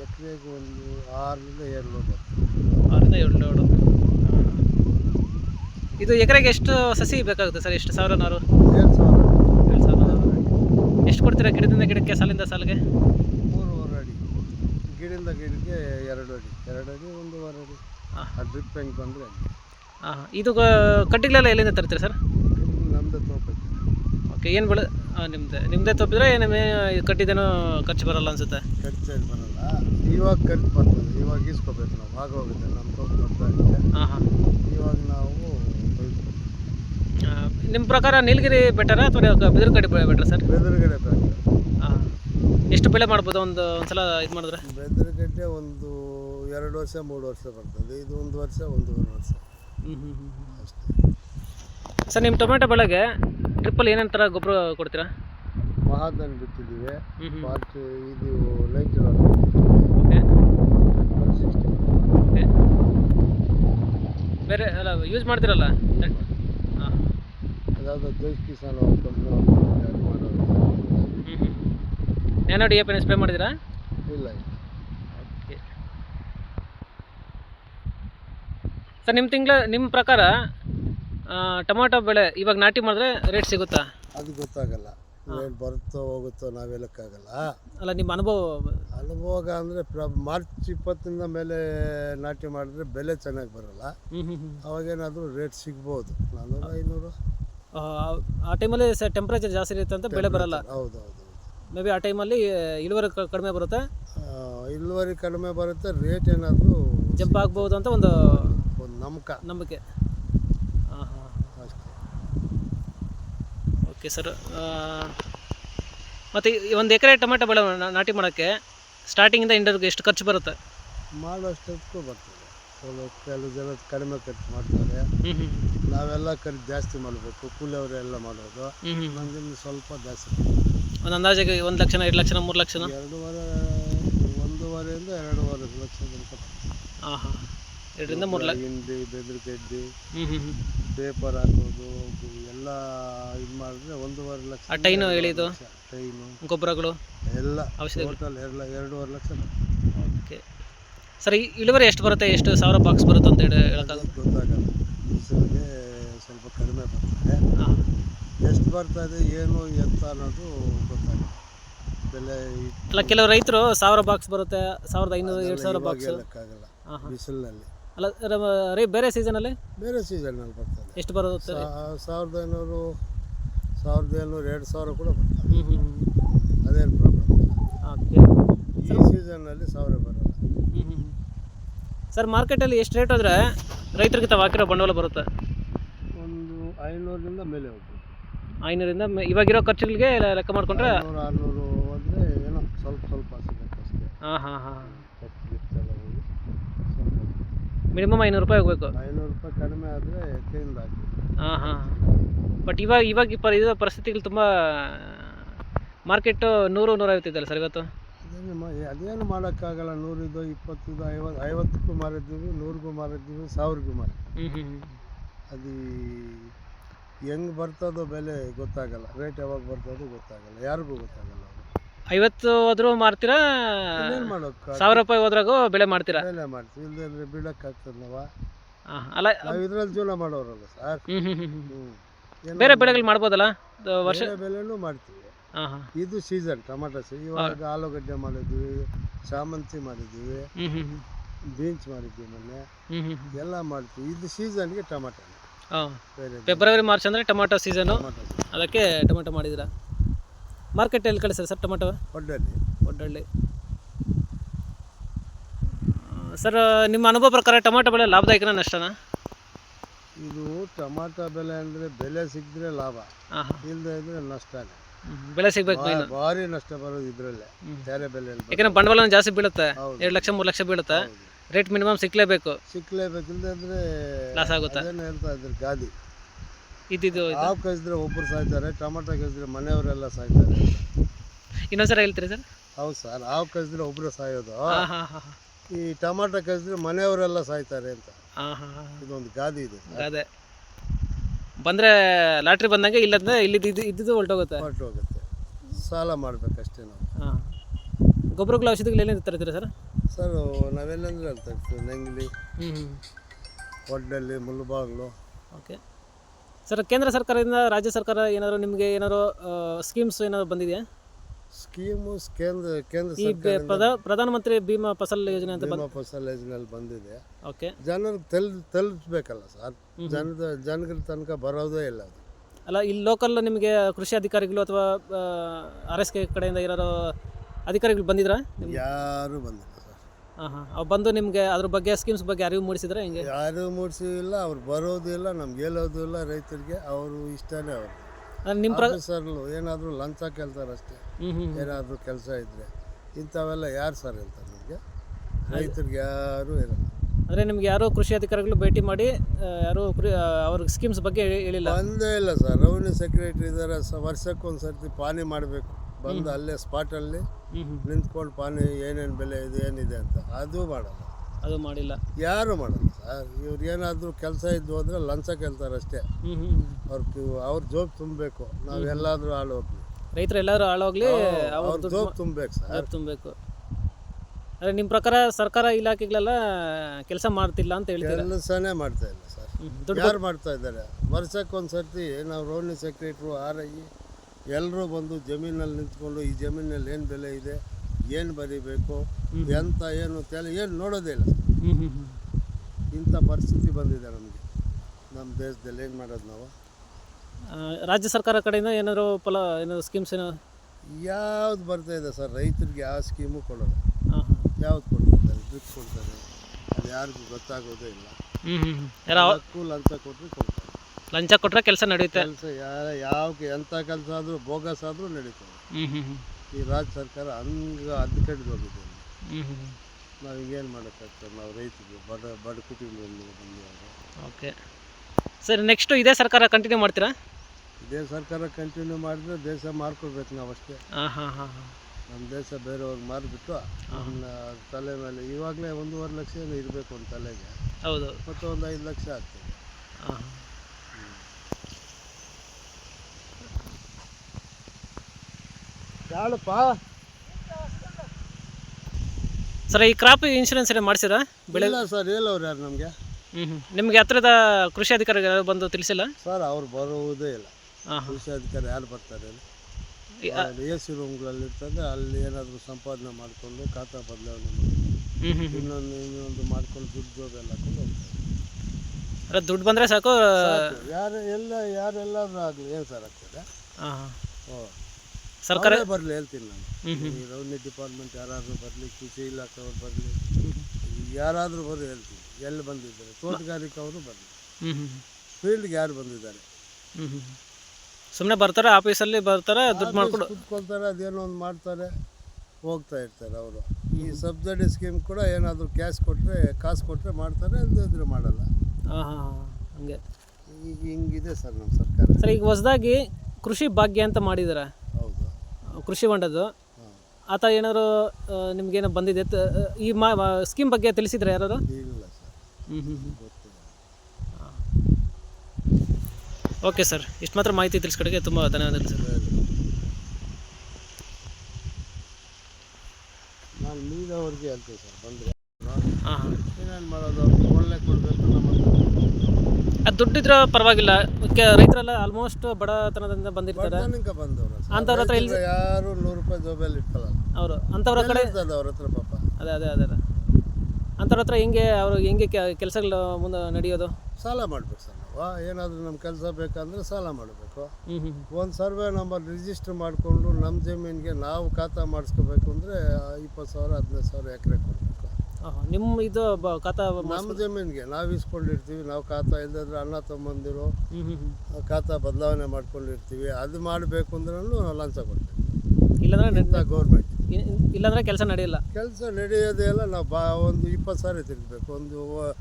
ಎಕರೆಗೆ ಒಂದು ಆರರಿಂದ ಏಳು ಲೋಡ್ ಆರರಿಂದ ಏಳು ಲೋಡು ಇದು ಎಕರೆಗೆ ಎಷ್ಟು ಸಸಿ ಬೇಕಾಗುತ್ತೆ ಸರ್ ಎಷ್ಟು ಸಾವಿರ ನಾರು ಏಳು ಸಾವಿರ. ಏಳು ಸಾವಿರ ನಾರು ಎಷ್ಟು ಕೊಡ್ತೀರಾ ಗಿಡದಿಂದ ಗಿಡಕ್ಕೆ ಸಾಲಿಂದ ಸಾಲಿಗೆ? ಮೂರುವರೆ ಅಡಿ. ಗಿಡದಿಂದ ಗಿಡಕ್ಕೆ ಎರಡು ಅಡಿ. ಎರಡು ಅಡಿ ಒಂದೂವರೆ ಅಡಿ. ಹಾಂ. ಡ್ರಿಪ್ ಹೆಂಗೆ ಬಂದರೆ ಹಾಂ ಇದು ಕಟ್ಟಿಗೆಲ್ಲ ಕಡ್ಡಿಗಳೆಲ್ಲ ಎಲ್ಲಿಂದ ತರ್ತೀರಾ ಸರ್? ಓಕೆ ಏನು ಬೆಳೆ ನಿಮ್ಮದೇ ನಿಮ್ಮದೇ ತಪ್ಪಿದ್ರೆ ಏನು ಕಟ್ಟಿದ್ದೇನೋ ಖರ್ಚು ಬರಲ್ಲ ಅನ್ಸುತ್ತೆ. ಖರ್ಚೇನು ಬರಲ್ಲ. ಇವಾಗ ಖರ್ಚು ಬರ್ತದೆ. ಇವಾಗ ಈಸ್ಕೋಬೇಕು ನಾವು. ಆಗೋಗಿದೆ ನಮ್ಮ ತೋಟ ಬರ್ತಾ ಇದೆ ಹಾಂ ಹಾಂ. ಇವಾಗ ನಾವು ನಿಮ್ಮ ಪ್ರಕಾರ ನೀಲಗಿರಿ ಬೆಟರ ಅಥವಾ ಬಿದಿರು ಕಡೆ ಬೆಟ್ರ ಸರ್? ಬೆದರುಗಡೆ ಬೇಕು ಹಾಂ ಎಷ್ಟು ಬೆಳೆ ಮಾಡ್ಬೋದು ಒಂದು ಒಂದ್ಸಲ ಇದು ಮಾಡಿದ್ರೆ? ಬೆದರುಗಡ್ಡೆ ಒಂದು ಎರಡು ವರ್ಷ ಮೂರು ವರ್ಷ ಬರ್ತದೆ. ಇದು ಒಂದು ವರ್ಷ ಒಂದೂವರೆ ವರ್ಷ. ಹ್ಞೂ ಹ್ಞೂ ಹ್ಞೂ ಅಷ್ಟೇ. ಸರ್ ನಿಮ್ಮ ಟೊಮೆಟೊ ಬೆಳೆಗೆ ಟ್ರಿಪ್ಪಲ್ಲಿ ಏನೇನು ಥರ ಗೊಬ್ಬರ ಕೊಡ್ತೀರಾ? ಮಹಾದನ್ ಬಿತ್ತಿದ್ದೀವಿ. ಮತ್ತು ಇದು ಲೈಟ್ ಓಕೆ. ಓಕೆ. ಬೇರೆ ಅಲ್ಲ ಯೂಸ್ ಮಾಡ್ತೀರಲ್ಲ? ಹಾಂ. ಅದಾದ ಜೈ ಕಿಸಾನ್ ಅವ್ರ ಕಂಪ್ನಿ ಅವ್ರು ಮಾಡೋದು ಹ್ಞೂ ಹ್ಞೂ ನ್ಯಾನೋ ಡಿ ಎಫ್ ಏನು ಸ್ಪ್ರೇ ಮಾಡಿದ್ದೀರಾ? ಇಲ್ಲ. ಓಕೆ. ಸರ್ ನಿಮ್ಮ ತಿಂಗಳ ನಿಮ್ಮ ಪ್ರಕಾರ ಟೊಮಾಟೊ ಬೆಳೆ ಇವಾಗ ನಾಟಿ ಮಾಡಿದ್ರೆ ರೇಟ್ ಸಿಗುತ್ತಾ? ಅದು ಗೊತ್ತಾಗಲ್ಲ. ಏನು ಬರುತ್ತೋ ಹೋಗುತ್ತೋ ನಾವು ಹೇಳಕ್ಕಾಗಲ್ಲ ಅಲ್ಲ ನಿಮ್ಮ ಅನುಭವ ಅನುಭವ ಅಂದರೆ ಪ್ರ ಮಾರ್ಚ್ ಇಪ್ಪತ್ತಿಂದ ಮೇಲೆ ನಾಟಿ ಮಾಡಿದ್ರೆ ಬೆಲೆ ಚೆನ್ನಾಗಿ ಬರಲ್ಲ. ಅವಾಗೇನಾದರೂ ರೇಟ್ ಸಿಗ್ಬೋದು. ನಾನ್ನೂರು ಐನೂರು. ಆ, ಟೈಮಲ್ಲಿ ಸರ್ ಟೆಂಪ್ರೇಚರ್ ಜಾಸ್ತಿ ಇರುತ್ತೆ ಅಂತ ಬೆಳೆ ಬರಲ್ಲ. ಹೌದು ಹೌದು ಮೇ ಬಿ ಆ ಟೈಮಲ್ಲಿ ಇಳುವರಿ ಕಡಿಮೆ ಬರುತ್ತೆ? ಇಳುವರಿ ಕಡಿಮೆ ಬರುತ್ತೆ ರೇಟ್ ಏನಾದರೂ ಜಂಪ್ ಆಗ್ಬೋದು ಅಂತ ಒಂದು ಒಂದು ನಮ್ಕ ನಂಬಿಕೆ ಹಾಂ ಹಾಂ ಅಷ್ಟೇ ಓಕೆ ಸರ್. ಮತ್ತು ಒಂದು ಎಕರೆ ಟೊಮೆಟೊ ಬೆಳೆ ನಾಟಿ ಮಾಡೋಕ್ಕೆ ಸ್ಟಾರ್ಟಿಂಗಿಂದ ಇಂಡರ್ಗೆ ಎಷ್ಟು ಖರ್ಚು ಬರುತ್ತೆ? ಮಾಡೋಷ್ಟಕ್ಕೂ ಬರ್ತದೆ. ಕೆಲವು ಕೆಲವು ಜನ ಕಡಿಮೆ ಖರ್ಚು ಮಾಡ್ತಾರೆ. ನಾವೆಲ್ಲ ಖರ್ಚು ಜಾಸ್ತಿ ಮಾಡಬೇಕು. ಕೂಲಿಯವರೆಲ್ಲ ಮಾಡೋದು. ನಮಗೆ ಸ್ವಲ್ಪ ಜಾಸ್ತಿ. ಒಂದು ಅಂದಾಜಿಗೆ ಒಂದು ಲಕ್ಷ ಎರಡು ಲಕ್ಷ ಮೂರು ಲಕ್ಷ ಎರಡೂವರೆ ಒಂದೂವರೆಯಿಂದ ಎರಡೂವರೆ ಲಕ್ಷ ಹಾಂ ಹಾಂ ಎರಡರಿಂದ ಮೂರು ಲಕ್ಷ. ಹಿಂಡಿ ಹ್ಞೂ ಪೇಪರ್ ಹಾಕೋದು ಎಲ್ಲಾ ಇದು ಮಾಡಿದ್ರೆ ಒಂದೂವರೆ ಲಕ್ಷ ಆ ಟೈನು ಹೇಳಿದ್ದು ಟೈನು. ಗೊಬ್ಬರಗಳು? ಎಲ್ಲ ಔಷಧಿಗಳು? ಟೋಟಲ್ ಎಲ್ಲ ಎರಡೂವರೆ ಲಕ್ಷ ಓಕೆ. ಸರ್ ಇಳುವರಿ ಎಷ್ಟು ಬರುತ್ತೆ? ಎಷ್ಟು ಸಾವಿರ ಬಾಕ್ಸ್ ಬರುತ್ತೆ ಅಂತ ಹೇಳಿ ಹೇಳೋಕ್ಕಾಗ ಗೊತ್ತಾಗಲ್ಲ. ಬಿಸಿಲಿಗೆ ಸ್ವಲ್ಪ ಕಡಿಮೆ ಬರ್ತದೆ. ಎಷ್ಟು ಬರ್ತದೆ ಏನು ಎಂತ ಅನ್ನೋದು ಗೊತ್ತಾಗಲ್ಲ. ಬೆಲೆ ಅಲ್ಲ ಕೆಲವು ರೈತರು ಸಾವಿರ ಬಾಕ್ಸ್ ಬರುತ್ತೆ ಸಾವಿರದ ಐನೂರು ಎರಡು ಸಾವಿರ ಬಾಕ್ಸ್ ಹೇಳಕ್ಕಾಗಲ್ಲ ಬಿಸಿಲಿನಲ್ಲಿ ಅಲ್ಲ ರ- ರೇ ಬೇರೆ ಸೀಸನಲ್ಲಿ? ಬೇರೆ ಸೀಸನ್ನಲ್ಲಿ ಬರ್ತದೆ. ಎಷ್ಟು ಬರುತ್ತೆ ಸಾ- ಸಾವಿರದ ಐನೂರು ಸಾವಿರದ ಏಳ್ನೂರು ಎರಡು ಸಾವಿರ ಕೂಡ ಬರ್ತದೆ. ಹ್ಞೂ ಹ್ಞೂ ಅದೇನು ಪ್ರಾಬ್ಲಮ್ ಓಕೆ. ಈ ಸೀಸನ್ನಲ್ಲಿ ಸಾವಿರ ಬರಲ್ಲ. ಹ್ಞೂ ಹ್ಞೂ ಸರ್ ಮಾರ್ಕೆಟಲ್ಲಿ ಎಷ್ಟು ರೇಟ್ ಹೋದರೆ ರೈತರಿಗೆ ತಾವು ಹಾಕಿರೋ ಬಂಡವಾಳ ಬರುತ್ತೆ? ಒಂದು ಐನೂರರಿಂದ ಮೇಲೆ ಹೋಗ್ತದೆ. ಐನೂರಿಂದ ಮೆ- ಇವಾಗಿರೋ ಖರ್ಚುಗಳಿಗೆ ಲೆಕ್ಕ ಮಾಡಿಕೊಂಡ್ರೆ ಐನೂರು ಆರುನೂರು ಹೋದರೆ ಏನೋ ಸ್ವಲ್ಪ ಸ್ವಲ್ಪ ಸಿಗುತ್ತೆ ಅಷ್ಟೇ ಹಾಂ ಹಾಂ ಹಾಂ ಖರ್ಚು ಗಿಚ್ಚೆಲ್ಲ ಹೋಗಿ ಸ್ವಲ್ಪ ಮಿನಿಮಮ್ ಐನೂರು ರೂಪಾಯಿ ಹೋಗ್ಬೇಕು. ಐನೂರು ರೂಪಾಯಿ ಕಡಿಮೆ ಆದರೆ ಚೇಂಜ್ ಆಗ್ತದೆ ಹಾಂ ಹಾಂ. ಬಟ್ ಇವಾಗ ಇವಾಗ ಈ ಇದು ಪರಿಸ್ಥಿತಿಗಳು ತುಂಬ ಮಾರ್ಕೆಟು ನೂರು ನೂರೈವತ್ತು ಇದೆಯಲ್ಲ ಸರ್ ಇವತ್ತು? ಅದೇನು ಮಾಡೋಕ್ಕಾಗಲ್ಲ. ನೂರಿದು ಇಪ್ಪತ್ತಿದು ಐವತ್ತು ಐವತ್ತಕ್ಕೂ ಮಾರಿದ್ದೀವಿ ನೂರಿಗೂ ಮಾರಿದ್ದೀವಿ ಸಾವಿರಗೂ ಮಾರಿ ಹ್ಞೂ ಹ್ಞೂ ಅದು ಹೆಂಗೆ ಬರ್ತದೋ ಬೆಲೆ ಗೊತ್ತಾಗಲ್ಲ. ರೇಟ್ ಯಾವಾಗ ಬರ್ತದೋ ಗೊತ್ತಾಗಲ್ಲ. ಯಾರಿಗೂ ಗೊತ್ತಾಗಲ್ಲ. ಐವತ್ತು ಹೋದ್ರು ಮಾರ್ತೀರಾ? ಇನ್ನೇನು ಮಾಡೋಕ್ಕೆ ಸಾವಿರ ರೂಪಾಯಿ ಹೋದ್ರಾಗು ಬೆಳೆ ಮಾಡ್ತೀರಾ ಬೆಲೆ ಮಾಡ್ತೀವಿ ನಾವು ಹಾಂ ಅಲ್ಲ ನಾವು ಇದ್ರಲ್ಲಿ ಜೀವನ ಮಾಡೋರಲ್ಲ ಸರ್. ಏನು ಬೇರೆ ಬೆಳೆಗಳು ಮಾಡ್ಬೋದಲ್ಲ? ಅದು ವರ್ಷ ಬೇರೆ ಬೆಲೆನೂ ಮಾಡ್ತೀವಿ. ಹಾಂ ಹಾಂ. ಇದು ಸೀಸನ್ ಟೊಮಾಟೊ ಇವಾಗ ಆಲೂಗಡ್ಡೆ ಮಾಡಿದ್ವಿ ಶಾಮಂತಿ ಮಾಡಿದ್ವಿ ಬೀನ್ಸ್ ಮಾಡಿದ್ವಿ ಮೊನ್ನೆ. ಎಲ್ಲ ಮಾಡ್ತೀವಿ. ಇದು ಸೀಸನ್ಗೆ ಟೊಮಾಟೊ. ಹಾಂ. ಬೇರೆ ಫೆಬ್ರವರಿ ಮಾರ್ಚ್ ಅಂದರೆ ಟೊಮಾಟೊ ಸೀಸನು. ಟೊಮಾಟೊ ಅದಕ್ಕೆ ಟೊಮೆಟೊ ಮಾಡಿದ್ದೀರಾ? ಮಾರ್ಕೆಟ್ ಎಲ್ಲಿ ಕಳಿಸ್ತಾರೆ ಸರ್ ಟೊಮೆಟೊ? ಒಡ್ಡಲ್ಲಿ ಒಡ್ಡಳ್ಳಿ ಸರ್ ನಿಮ್ಮ ಅನುಭವ ಪ್ರಕಾರ ಟೊಮೆಟೊ ಬೆಳೆ ಲಾಭದಾಯಕನ ನಷ್ಟನಾ? ಇದು ಟೊಮಾಟೊ ಬೆಲೆ ಅಂದರೆ ಬೆಲೆ ಸಿಕ್ಕಿದ್ರೆ ಲಾಭ ಇಲ್ಲದೆ ಇದ್ರೆ ನಷ್ಟನೇ. ಬೆಳೆ ಸಿಗ್ಬೇಕು ಭಾರಿ ನಷ್ಟ ಬರೋದು ಇದ್ರಲ್ಲೇ. ಬೇರೆ ಬೆಲೆ. ಯಾಕಂದ್ರೆ ಬಂಡವಾಳ ಜಾಸ್ತಿ ಬೀಳುತ್ತೆ. ಎರಡು ಲಕ್ಷ ಮೂರು ಲಕ್ಷ ಬೀಳುತ್ತೆ. ರೇಟ್ ಮಿನಿಮಮ್ ಸಿಕ್ಕಲೇಬೇಕು ಸಿಕ್ಲೇಬೇಕು ಇಲ್ಲದೆ ಲಾಸ್ ಆಗುತ್ತೆ? ಅದೇನು ಹೇಳ್ತಾ ಇದ್ರು ಗಾದಿ ಇದ್ದಿದ್ದು ಹಾವು ಕಸಿದ್ರೆ ಒಬ್ಬರು ಸಾಯ್ತಾರೆ ಟೊಮೆಟೊ ಕಸಿದ್ರೆ ಮನೆಯವರೆಲ್ಲ ಸಾಯ್ತಾರೆ. ಇನ್ನೊಂದ್ಸಲ ಹೇಳ್ತೀರಿ ಸರ್? ಹೌದು ಸರ್ ಹಾವು ಕಸಿದ್ರೆ ಒಬ್ಬರು ಸಾಯೋದು. ಈ ಟೊಮೆಟೊ ಕಸಿದ್ರೆ ಮನೆಯವರೆಲ್ಲ ಸಾಯ್ತಾರೆ ಅಂತ. ಇದೊಂದು ಗಾದೆ ಇದೆ. ಅದೇ ಬಂದರೆ ಲಾಟ್ರಿ ಬಂದಂಗೆ ಇಲ್ಲದ್ರೆ ಇಲ್ಲಿದ್ದು ಇದು ಇದ್ದಿದ್ದು ಹೊರಟೋಗುತ್ತೆ? ಹೊರಟು ಹೋಗುತ್ತೆ ಸಾಲ ಮಾಡಬೇಕಷ್ಟೇ ನಾವು. ಹಾಂ. ಗೊಬ್ಬರಗಳು ಔಷಧಿಗಳು ಏನೇನು ತರ್ತೀರಾ ಸರ್? ಸರ್ ನಾವೆಲ್ಲಂದ್ರೆ ಅಂತ ನೆಂಗ್ಲಿ ಒಡ್ಡಲ್ಲಿ ಮುಳ್ಳುಬಾಗ್ಲು. ಓಕೆ. ಸರ್ ಕೇಂದ್ರ ಸರ್ಕಾರದಿಂದ ರಾಜ್ಯ ಸರ್ಕಾರ ಏನಾದರೂ ನಿಮಗೆ ಏನಾದರೂ ಸ್ಕೀಮ್ಸ್ ಏನಾದರೂ ಬಂದಿದೆಯಾ? ಸ್ಕೀಮು ಕೇಂದ್ರ ಕೇಂದ್ರ ಈ ಬೆ- ಪ್ರಧಾ ಪ್ರಧಾನಮಂತ್ರಿ ಭೀಮಾ ಫಸಲ್ ಯೋಜನೆ ಅಂತ ಬಂದು ಭೀಮಾ ಫಸಲ್ ಯೋಜನೆಯಲ್ಲಿ ಬಂದಿದೆ. ಓಕೆ. ಜನರಿಗೆ ತೆಲ್ ತಲುಪಿಸ್ಬೇಕಲ್ಲ ಸರ್? ಜನದ ಜನಗಳ ತನಕ ಬರೋದೇ ಇಲ್ಲ ಅದು. ಅಲ್ಲ ಇಲ್ಲಿ ಲೋಕಲ್ ನಿಮಗೆ ಕೃಷಿ ಅಧಿಕಾರಿಗಳು ಅಥವಾ ಆರ್ ಎಸ್ ಕೆ ಕಡೆಯಿಂದ ಇರೋ ಅಧಿಕಾರಿಗಳು ಬಂದಿದ್ರಾ? ಯಾರು ಬಂದಿಲ್ಲ. ಅವ್ರು ಬಂದು ನಿಮಗೆ ಅದ್ರ ಬಗ್ಗೆ ಸ್ಕೀಮ್ಸ್ ಬಗ್ಗೆ ಅರಿವು ಮೂಡಿಸಿದ್ರೆ ಹಿಂಗೆ? ಯಾರು ಮೂಡಿಸಿಲ್ಲ ಅವ್ರು ಬರೋದು ಇಲ್ಲ ನಮ್ಗೆ ಹೇಳೋದು ಇಲ್ಲ ರೈತರಿಗೆ ಅವರು ಇಷ್ಟನೇ ಅವರು. ನಿಮ್ಮ ಪ್ರ ಆಫೀಸರ್ಲು ಏನಾದರೂ ಲಂಚ ಕೇಳ್ತಾರೆ ಅಷ್ಟೇ. ಹ್ಞೂ ಹ್ಞೂ ಏನಾದರೂ ಕೆಲಸ ಇದ್ದರೆ ಇಂಥವೆಲ್ಲ ಯಾರು ಸರ್ ಹೇಳ್ತಾರೆ ನಿಮಗೆ? ರೈತರಿಗೆ ಯಾರು ಇರಲ್ಲ ಅಂದರೆ ನಿಮ್ಗೆ ಯಾರೋ ಕೃಷಿ ಅಧಿಕಾರಿಗಳು ಭೇಟಿ ಮಾಡಿ ಯಾರೋ ಅವ್ರ ಸ್ಕೀಮ್ಸ್ ಬಗ್ಗೆ ಹೇಳಿ- ಹೇಳಿಲ್ಲ? ಒಂದೇ ಇಲ್ಲ ಸರ್ ರೆವಿನ್ಯೂ ಸೆಕ್ರೆಟರಿ ಇದ್ದಾರೆ ವರ್ಷಕ್ಕೊಂದು ಸರ್ತಿ ಪಾನಿ ಮಾಡಬೇಕು. ಬಂದು ಅಲ್ಲೇ ಸ್ಪಾಟಲ್ಲಿ ನಿಂತ್ಕೊಂಡು ಪಾನಿ ಏನೇನು ಬೆಲೆ ಇದೆ ಏನಿದೆ ಅಂತ ಅದು ಮಾಡಲ್ಲ. ಅದು ಮಾಡಿಲ್ಲ. ಯಾರು ಮಾಡಲ್ಲ ಸರ್. ಇವ್ರು ಏನಾದರೂ ಕೆಲಸ ಇದ್ದು ಹೋದ್ರೆ ಲಂಚ ಕೇಳ್ತಾರೆ ಅಷ್ಟೇ. ಅವ್ರ ಅವ್ರ ಜೋಬ್ ತುಂಬಬೇಕು. ನಾವು ಎಲ್ಲಾದರೂ ಹಾಳು ಹೋಗ್ಲಿ. ರೈತರು ಎಲ್ಲರೂ ಹಾಳೋಗ್ಲಿ ಅವ್ರ ಜೋಬ್ ತುಂಬಬೇಕು ಸರ್. ತುಂಬಬೇಕು. ಅಂದರೆ ನಿಮ್ಮ ಪ್ರಕಾರ ಸರ್ಕಾರ ಇಲಾಖೆಗಳೆಲ್ಲ ಕೆಲಸ ಮಾಡ್ತಿಲ್ಲ ಅಂತ ಹೇಳ್ತೀರಾ? ಕೆಲಸನೇ ಮಾಡ್ತಾ ಇಲ್ಲ ಸರ್. ಯಾರು ಮಾಡ್ತಾ ಇದ್ದಾರೆ? ವರ್ಷಕ್ಕೆ ಒಂದು ಸರ್ತಿ ನಾವು ರೋಡ್ ಸೆಕ್ರೆಟ್ರು ಆರ್ ಐ ಎಲ್ಲರೂ ಬಂದು ಜಮೀನಲ್ಲಿ ನಿಂತ್ಕೊಂಡು ಈ ಜಮೀನಲ್ಲಿ ಏನು ಬೆಲೆ ಇದೆ ಏನು ಬರೀಬೇಕು ಎಂತ ಏನು ತೆಲೆ ಏನು ನೋಡೋದೇ ಇಲ್ಲ. ಇಂಥ ಪರಿಸ್ಥಿತಿ ಬಂದಿದೆ ನಮಗೆ. ನಮ್ಮ ದೇಶದಲ್ಲಿ ಏನು ಮಾಡೋದು ನಾವು? ರಾಜ್ಯ ಸರ್ಕಾರ ಕಡೆಯಿಂದ ಏನಾದರೂ ಫಲ ಏನಾದರೂ ಸ್ಕೀಮ್ಸ್ ಏನೋ? ಯಾವ್ದು ಬರ್ತಾ ಇದೆ ಸರ್ ರೈತರಿಗೆ ಯಾವ ಸ್ಕೀಮು ಹಾಂ ಯಾವ್ದು ಕೊಡ್ತಾರೆ ದುಡ್ಡು ಕೊಡ್ತಾರೆ ಅದು ಯಾರಿಗೂ ಗೊತ್ತಾಗೋದೇ ಇಲ್ಲ. ಕೂಲ್ ಅಂತ ಕೊಟ್ಟರೆ ಕೊಡ್ತಾರೆ. ಲಂಚ ಕೊಟ್ಟರೆ ಕೆಲಸ ನಡೆಯುತ್ತೆ ಕೆಲಸ ಯಾವ ಎಂತ ಎಂಥ ಕೆಲಸ ಆದರೂ ಬೋಗಸ್ ಆದರೂ ನಡೀತದೆ. ಹ್ಞೂ ಹ್ಞೂ ಹ್ಞೂ ಈ ರಾಜ್ಯ ಸರ್ಕಾರ ಹಂಗ ಅದ್ಕೆ ಹೋಗಬೇಕು ಹೋಗಿದೆ. ಹ್ಞೂ ಹ್ಞೂ ನಾವು ಮಾಡೋಕ್ಕಾಗ್ತದೆ? ನಾವು ರೈತರು ಬಡ ಬಡ ಕುಟುಂಬದಿಂದ ಓಕೆ. ಸರ್ ನೆಕ್ಸ್ಟು ಇದೇ ಸರ್ಕಾರ ಕಂಟಿನ್ಯೂ ಮಾಡ್ತೀರಾ? ಇದೇ ಸರ್ಕಾರ ಕಂಟಿನ್ಯೂ ಮಾಡಿದ್ರೆ ದೇಶ ಮಾರ್ಕೊಡ್ಬೇಕು ನಾವು ಅಷ್ಟೇ. ಹಾಂ ಹಾಂ ಹಾಂ ಹಾಂ. ನಮ್ಮ ದೇಶ ಬೇರೆಯವ್ರಿಗೆ ಮಾರಿಬಿಟ್ಟು ತಲೆ ಮೇಲೆ ಇವಾಗಲೇ ಒಂದೂವರೆ ಲಕ್ಷ ಏನೋ ಇರಬೇಕು ಒಂದು ತಲೆಗೆ. ಹೌದು. ಮತ್ತು ಒಂದು ಐದು ಲಕ್ಷ ಆಗ್ತದೆ. ಹಾಂ. ಯಾಳಪ್ಪ? ಸರ್ ಈ ಕ್ರಾಪ್ ಇನ್ಶೂರೆನ್ಸ್ ಏನೇ ಮಾಡಿಸಿರಾ ಬೆಳೆ ಇಲ್ಲ ಸರ್ ಹೇಳೋರು ಯಾರು ನಮಗೆ? ಹ್ಞೂ ಹ್ಞೂ ನಿಮಗೆ ಹತ್ತಿರದ ಕೃಷಿ ಅಧಿಕಾರಿಗಳು ಯಾರು ಬಂದು ತಿಳಿಸಿಲ್ಲ? ಸರ್ ಅವ್ರು ಬರುವುದೇ ಇಲ್ಲ. ಹಾಂ ಹಾಂ ಕೃಷಿ ಅಧಿಕಾರಿ ಯಾರು ಬರ್ತಾರೆ ಎ ಸಿ ರೂಮ್ಗಳಲ್ಲಿ ಇರ್ತದೆ ಅಲ್ಲಿ ಏನಾದರೂ ಸಂಪಾದನೆ ಮಾಡಿಕೊಂಡು ಖಾತಾ ಬದಲಾವಣೆ ಹ್ಞೂ ಹ್ಞೂ ಹ್ಞೂ ಇನ್ನೊಂದು ಇನ್ನೊಂದು ಮಾಡ್ಕೊಂಡು ದುಡ್ಡು ಜೋಬೆಲ್ಲ ಹಾಕೊಂಡು ಹೋಗ್ತಾರೆ. ಅಲ್ಲ ದುಡ್ಡು ಬಂದರೆ ಸಾಕು ಸಾಕು. ಯಾರು ಎಲ್ಲ ಯಾರೆಲ್ಲಾದ್ರೂ ಆಗಲಿ ಏನು ಸರ್ ಆಗ್ತದೆ? ಹಾಂ ಹಾಂ ಓ ಸರ್ಕಾರ ಬರಲಿ ಹೇಳ್ತೀನಿ ನಾನು. ಈ ರೆವಿನ್ಯೂ ಡಿಪಾರ್ಟ್ಮೆಂಟ್ ಯಾರಾದರೂ ಬರಲಿ ಕೃಷಿ ಇಲಾಖೆಯವ್ರು ಬರಲಿ ಯಾರಾದರೂ ಬರಲಿ ಹೇಳ್ತೀನಿ. ಎಲ್ಲಿ ಬಂದಿದ್ದಾರೆ? ತೋಟಗಾರಿಕೆ ಅವರು ಬರಲಿ. ಫೀಲ್ಡ್ಗೆ ಯಾರು ಬಂದಿದ್ದಾರೆ? ಸುಮ್ಮನೆ ಬರ್ತಾರೆ? ಆಫೀಸಲ್ಲಿ ಬರ್ತಾರೆ? ದುಡ್ಡು ಮಾಡ್ಕೊಂಡು. ಕುತ್ಕೊಳ್ತಾರೆ ಅದೇನೋ ಒಂದು ಮಾಡ್ತಾರೆ ಹೋಗ್ತಾ ಇರ್ತಾರೆ ಅವರು. ಈ ಸಬ್ಸಿಡಿ ಸ್ಕೀಮ್ ಕೂಡ ಏನಾದರೂ ಕ್ಯಾಶ್ ಕೊಟ್ಟರೆ ಕಾಸು ಕೊಟ್ಟರೆ ಮಾಡ್ತಾರೆ ಇಲ್ಲದಿದ್ರೆ ಮಾಡಲ್ಲ. ಹಾಂ ಹಾಂ ಹಾಂ ಹಂಗೆ. ಈಗ ಹಿಂಗಿದೆ ಸರ್ ನಮ್ಮ ಸರ್ಕಾರ. ಸರ್ ಈಗ ಹೊಸದಾಗಿ ಕೃಷಿ ಭಾಗ್ಯ ಅಂತ ಮಾಡಿದ್ದಾರೆ ಕೃಷಿ ಹೊಂಡದ್ದು. ಆತ ಆ ಥರ ಏನಾದ್ರು ನಿಮ್ಗೇನೋ ಬಂದಿದೆ? ತ- ಈ ಮಾ ಸ್ಕೀಮ್ ಬಗ್ಗೆ ತಿಳಿಸಿದ್ರೆ ಯಾರು ಇಲ್ಲ ಸರ್. ಹ್ಞೂ ಹ್ಞೂ ಹ್ಞೂ ಗೊತ್ತಿಲ್ಲ. Okay sir. ಇಷ್ಟು ಮಾತ್ರ ಮಾಹಿತಿ ತಿಳಿಸ್ಕೊಡಕ್ಕೆ ತುಂಬ ಧನ್ಯವಾದಗಳು ಸರ್. ಸರಿ. ನಾನು ಮೀನವ್ರಿಗೆ ಹೇಳ್ತೀನಿ ಸರ್ ಬಂದರೆ ಹಾಂ ಹಾಂ ಏನೇನು ಮಾಡೋದು ಅವ್ರಿಗೆ ಒಳ್ಳೆ ಕೊಡಬೇಕು ನಮ್ಮ ಹತ್ರ. ಅದು ದುಡ್ಡಿದ್ರೆ ಪರವಾಗಿಲ್ಲ. ಕೆ- ರೈತರೆಲ್ಲ ಆಲ್ಮೋಸ್ಟ್ ಬಡತನದಿಂದ ಬಂದಿರ್ತಾರೆ. ಬಡತನಕ್ಕೆ ಬಂದವರು ಅಂಥವ್ರ ಹತ್ರ ಇಲ್ಲಿ ಯಾರು ನೂರು ರೂಪಾಯಿ ಜೋಬಲ್ಲಿ ಇಟ್ಕೊಳ್ಳಲ್ಲ ಅವರು ಅಂಥವ್ರ ಕಡೆ ಇರ್ತದೆ ಅವ್ರ ಹತ್ರ ಪಾಪ. ಅದೇ ಅದೇ ಅದೇ ಅದೇ. ಅಂಥವ್ರ ಹತ್ರ ಹೆಂಗೆ ಅವರು ಹೆಂಗೆ ಕೆಲಸಗಳು ಮುಂದೆ ನಡೆಯೋದು? ಸಾಲ ಮಾಡ್ಬೇಕು ಸರ್ ನಾವು. ಏನಾದರೂ ನಮ್ಮ ಕೆಲಸ ಬೇಕಂದ್ರೆ ಸಾಲ ಮಾಡಬೇಕು. ಹ್ಞೂ ಹ್ಞೂ ಒಂದು ಸರ್ವೆ ನಂಬರ್ ರಿಜಿಸ್ಟರ್ ಮಾಡಿಕೊಂಡು ನಮ್ಮ ಜಮೀನಿಗೆ ನಾವು ಖಾತಾ ಮಾಡಿಸ್ಕೋಬೇಕು ಅಂದರೆ ಇಪ್ಪತ್ತು ಸಾವಿರ ಹದಿನೈದು ಸಾವಿರ ಎಕರೆ ಹಾಂ ನಿಮ್ಮ ಇದು ಬ ಖಾತಾ ನಮ್ಮ ಜಮೀನಿಗೆ ನಾವು ಇಸ್ಕೊಂಡಿರ್ತೀವಿ ನಾವು ಖಾತಾ ಇಲ್ಲದ್ರೆ ಅಣ್ಣ ತಮ್ಮಂದಿರು ಹ್ಞೂ ಖಾತಾ ಬದಲಾವಣೆ ಮಾಡ್ಕೊಂಡಿರ್ತೀವಿ ಅದು ಮಾಡಬೇಕು ಅಂದ್ರೂ ಲಂಚ ಕೊಡ್ತೀವಿ. ಇಲ್ಲಾಂದ್ರೆ ಇಂಥ ಗೌರ್ಮೆಂಟ್ ಇ- ಇಲ್ಲಾಂದ್ರೆ ಕೆಲಸ ನಡೆಯಲ್ಲ. ಕೆಲಸ ನಡೆಯೋದೇ ಇಲ್ಲ ನಾವು ಬಾ ಒಂದು ಇಪ್ಪತ್ತು ಸಾವಿರ ತಿರುಗಬೇಕು ಒಂದು ವ-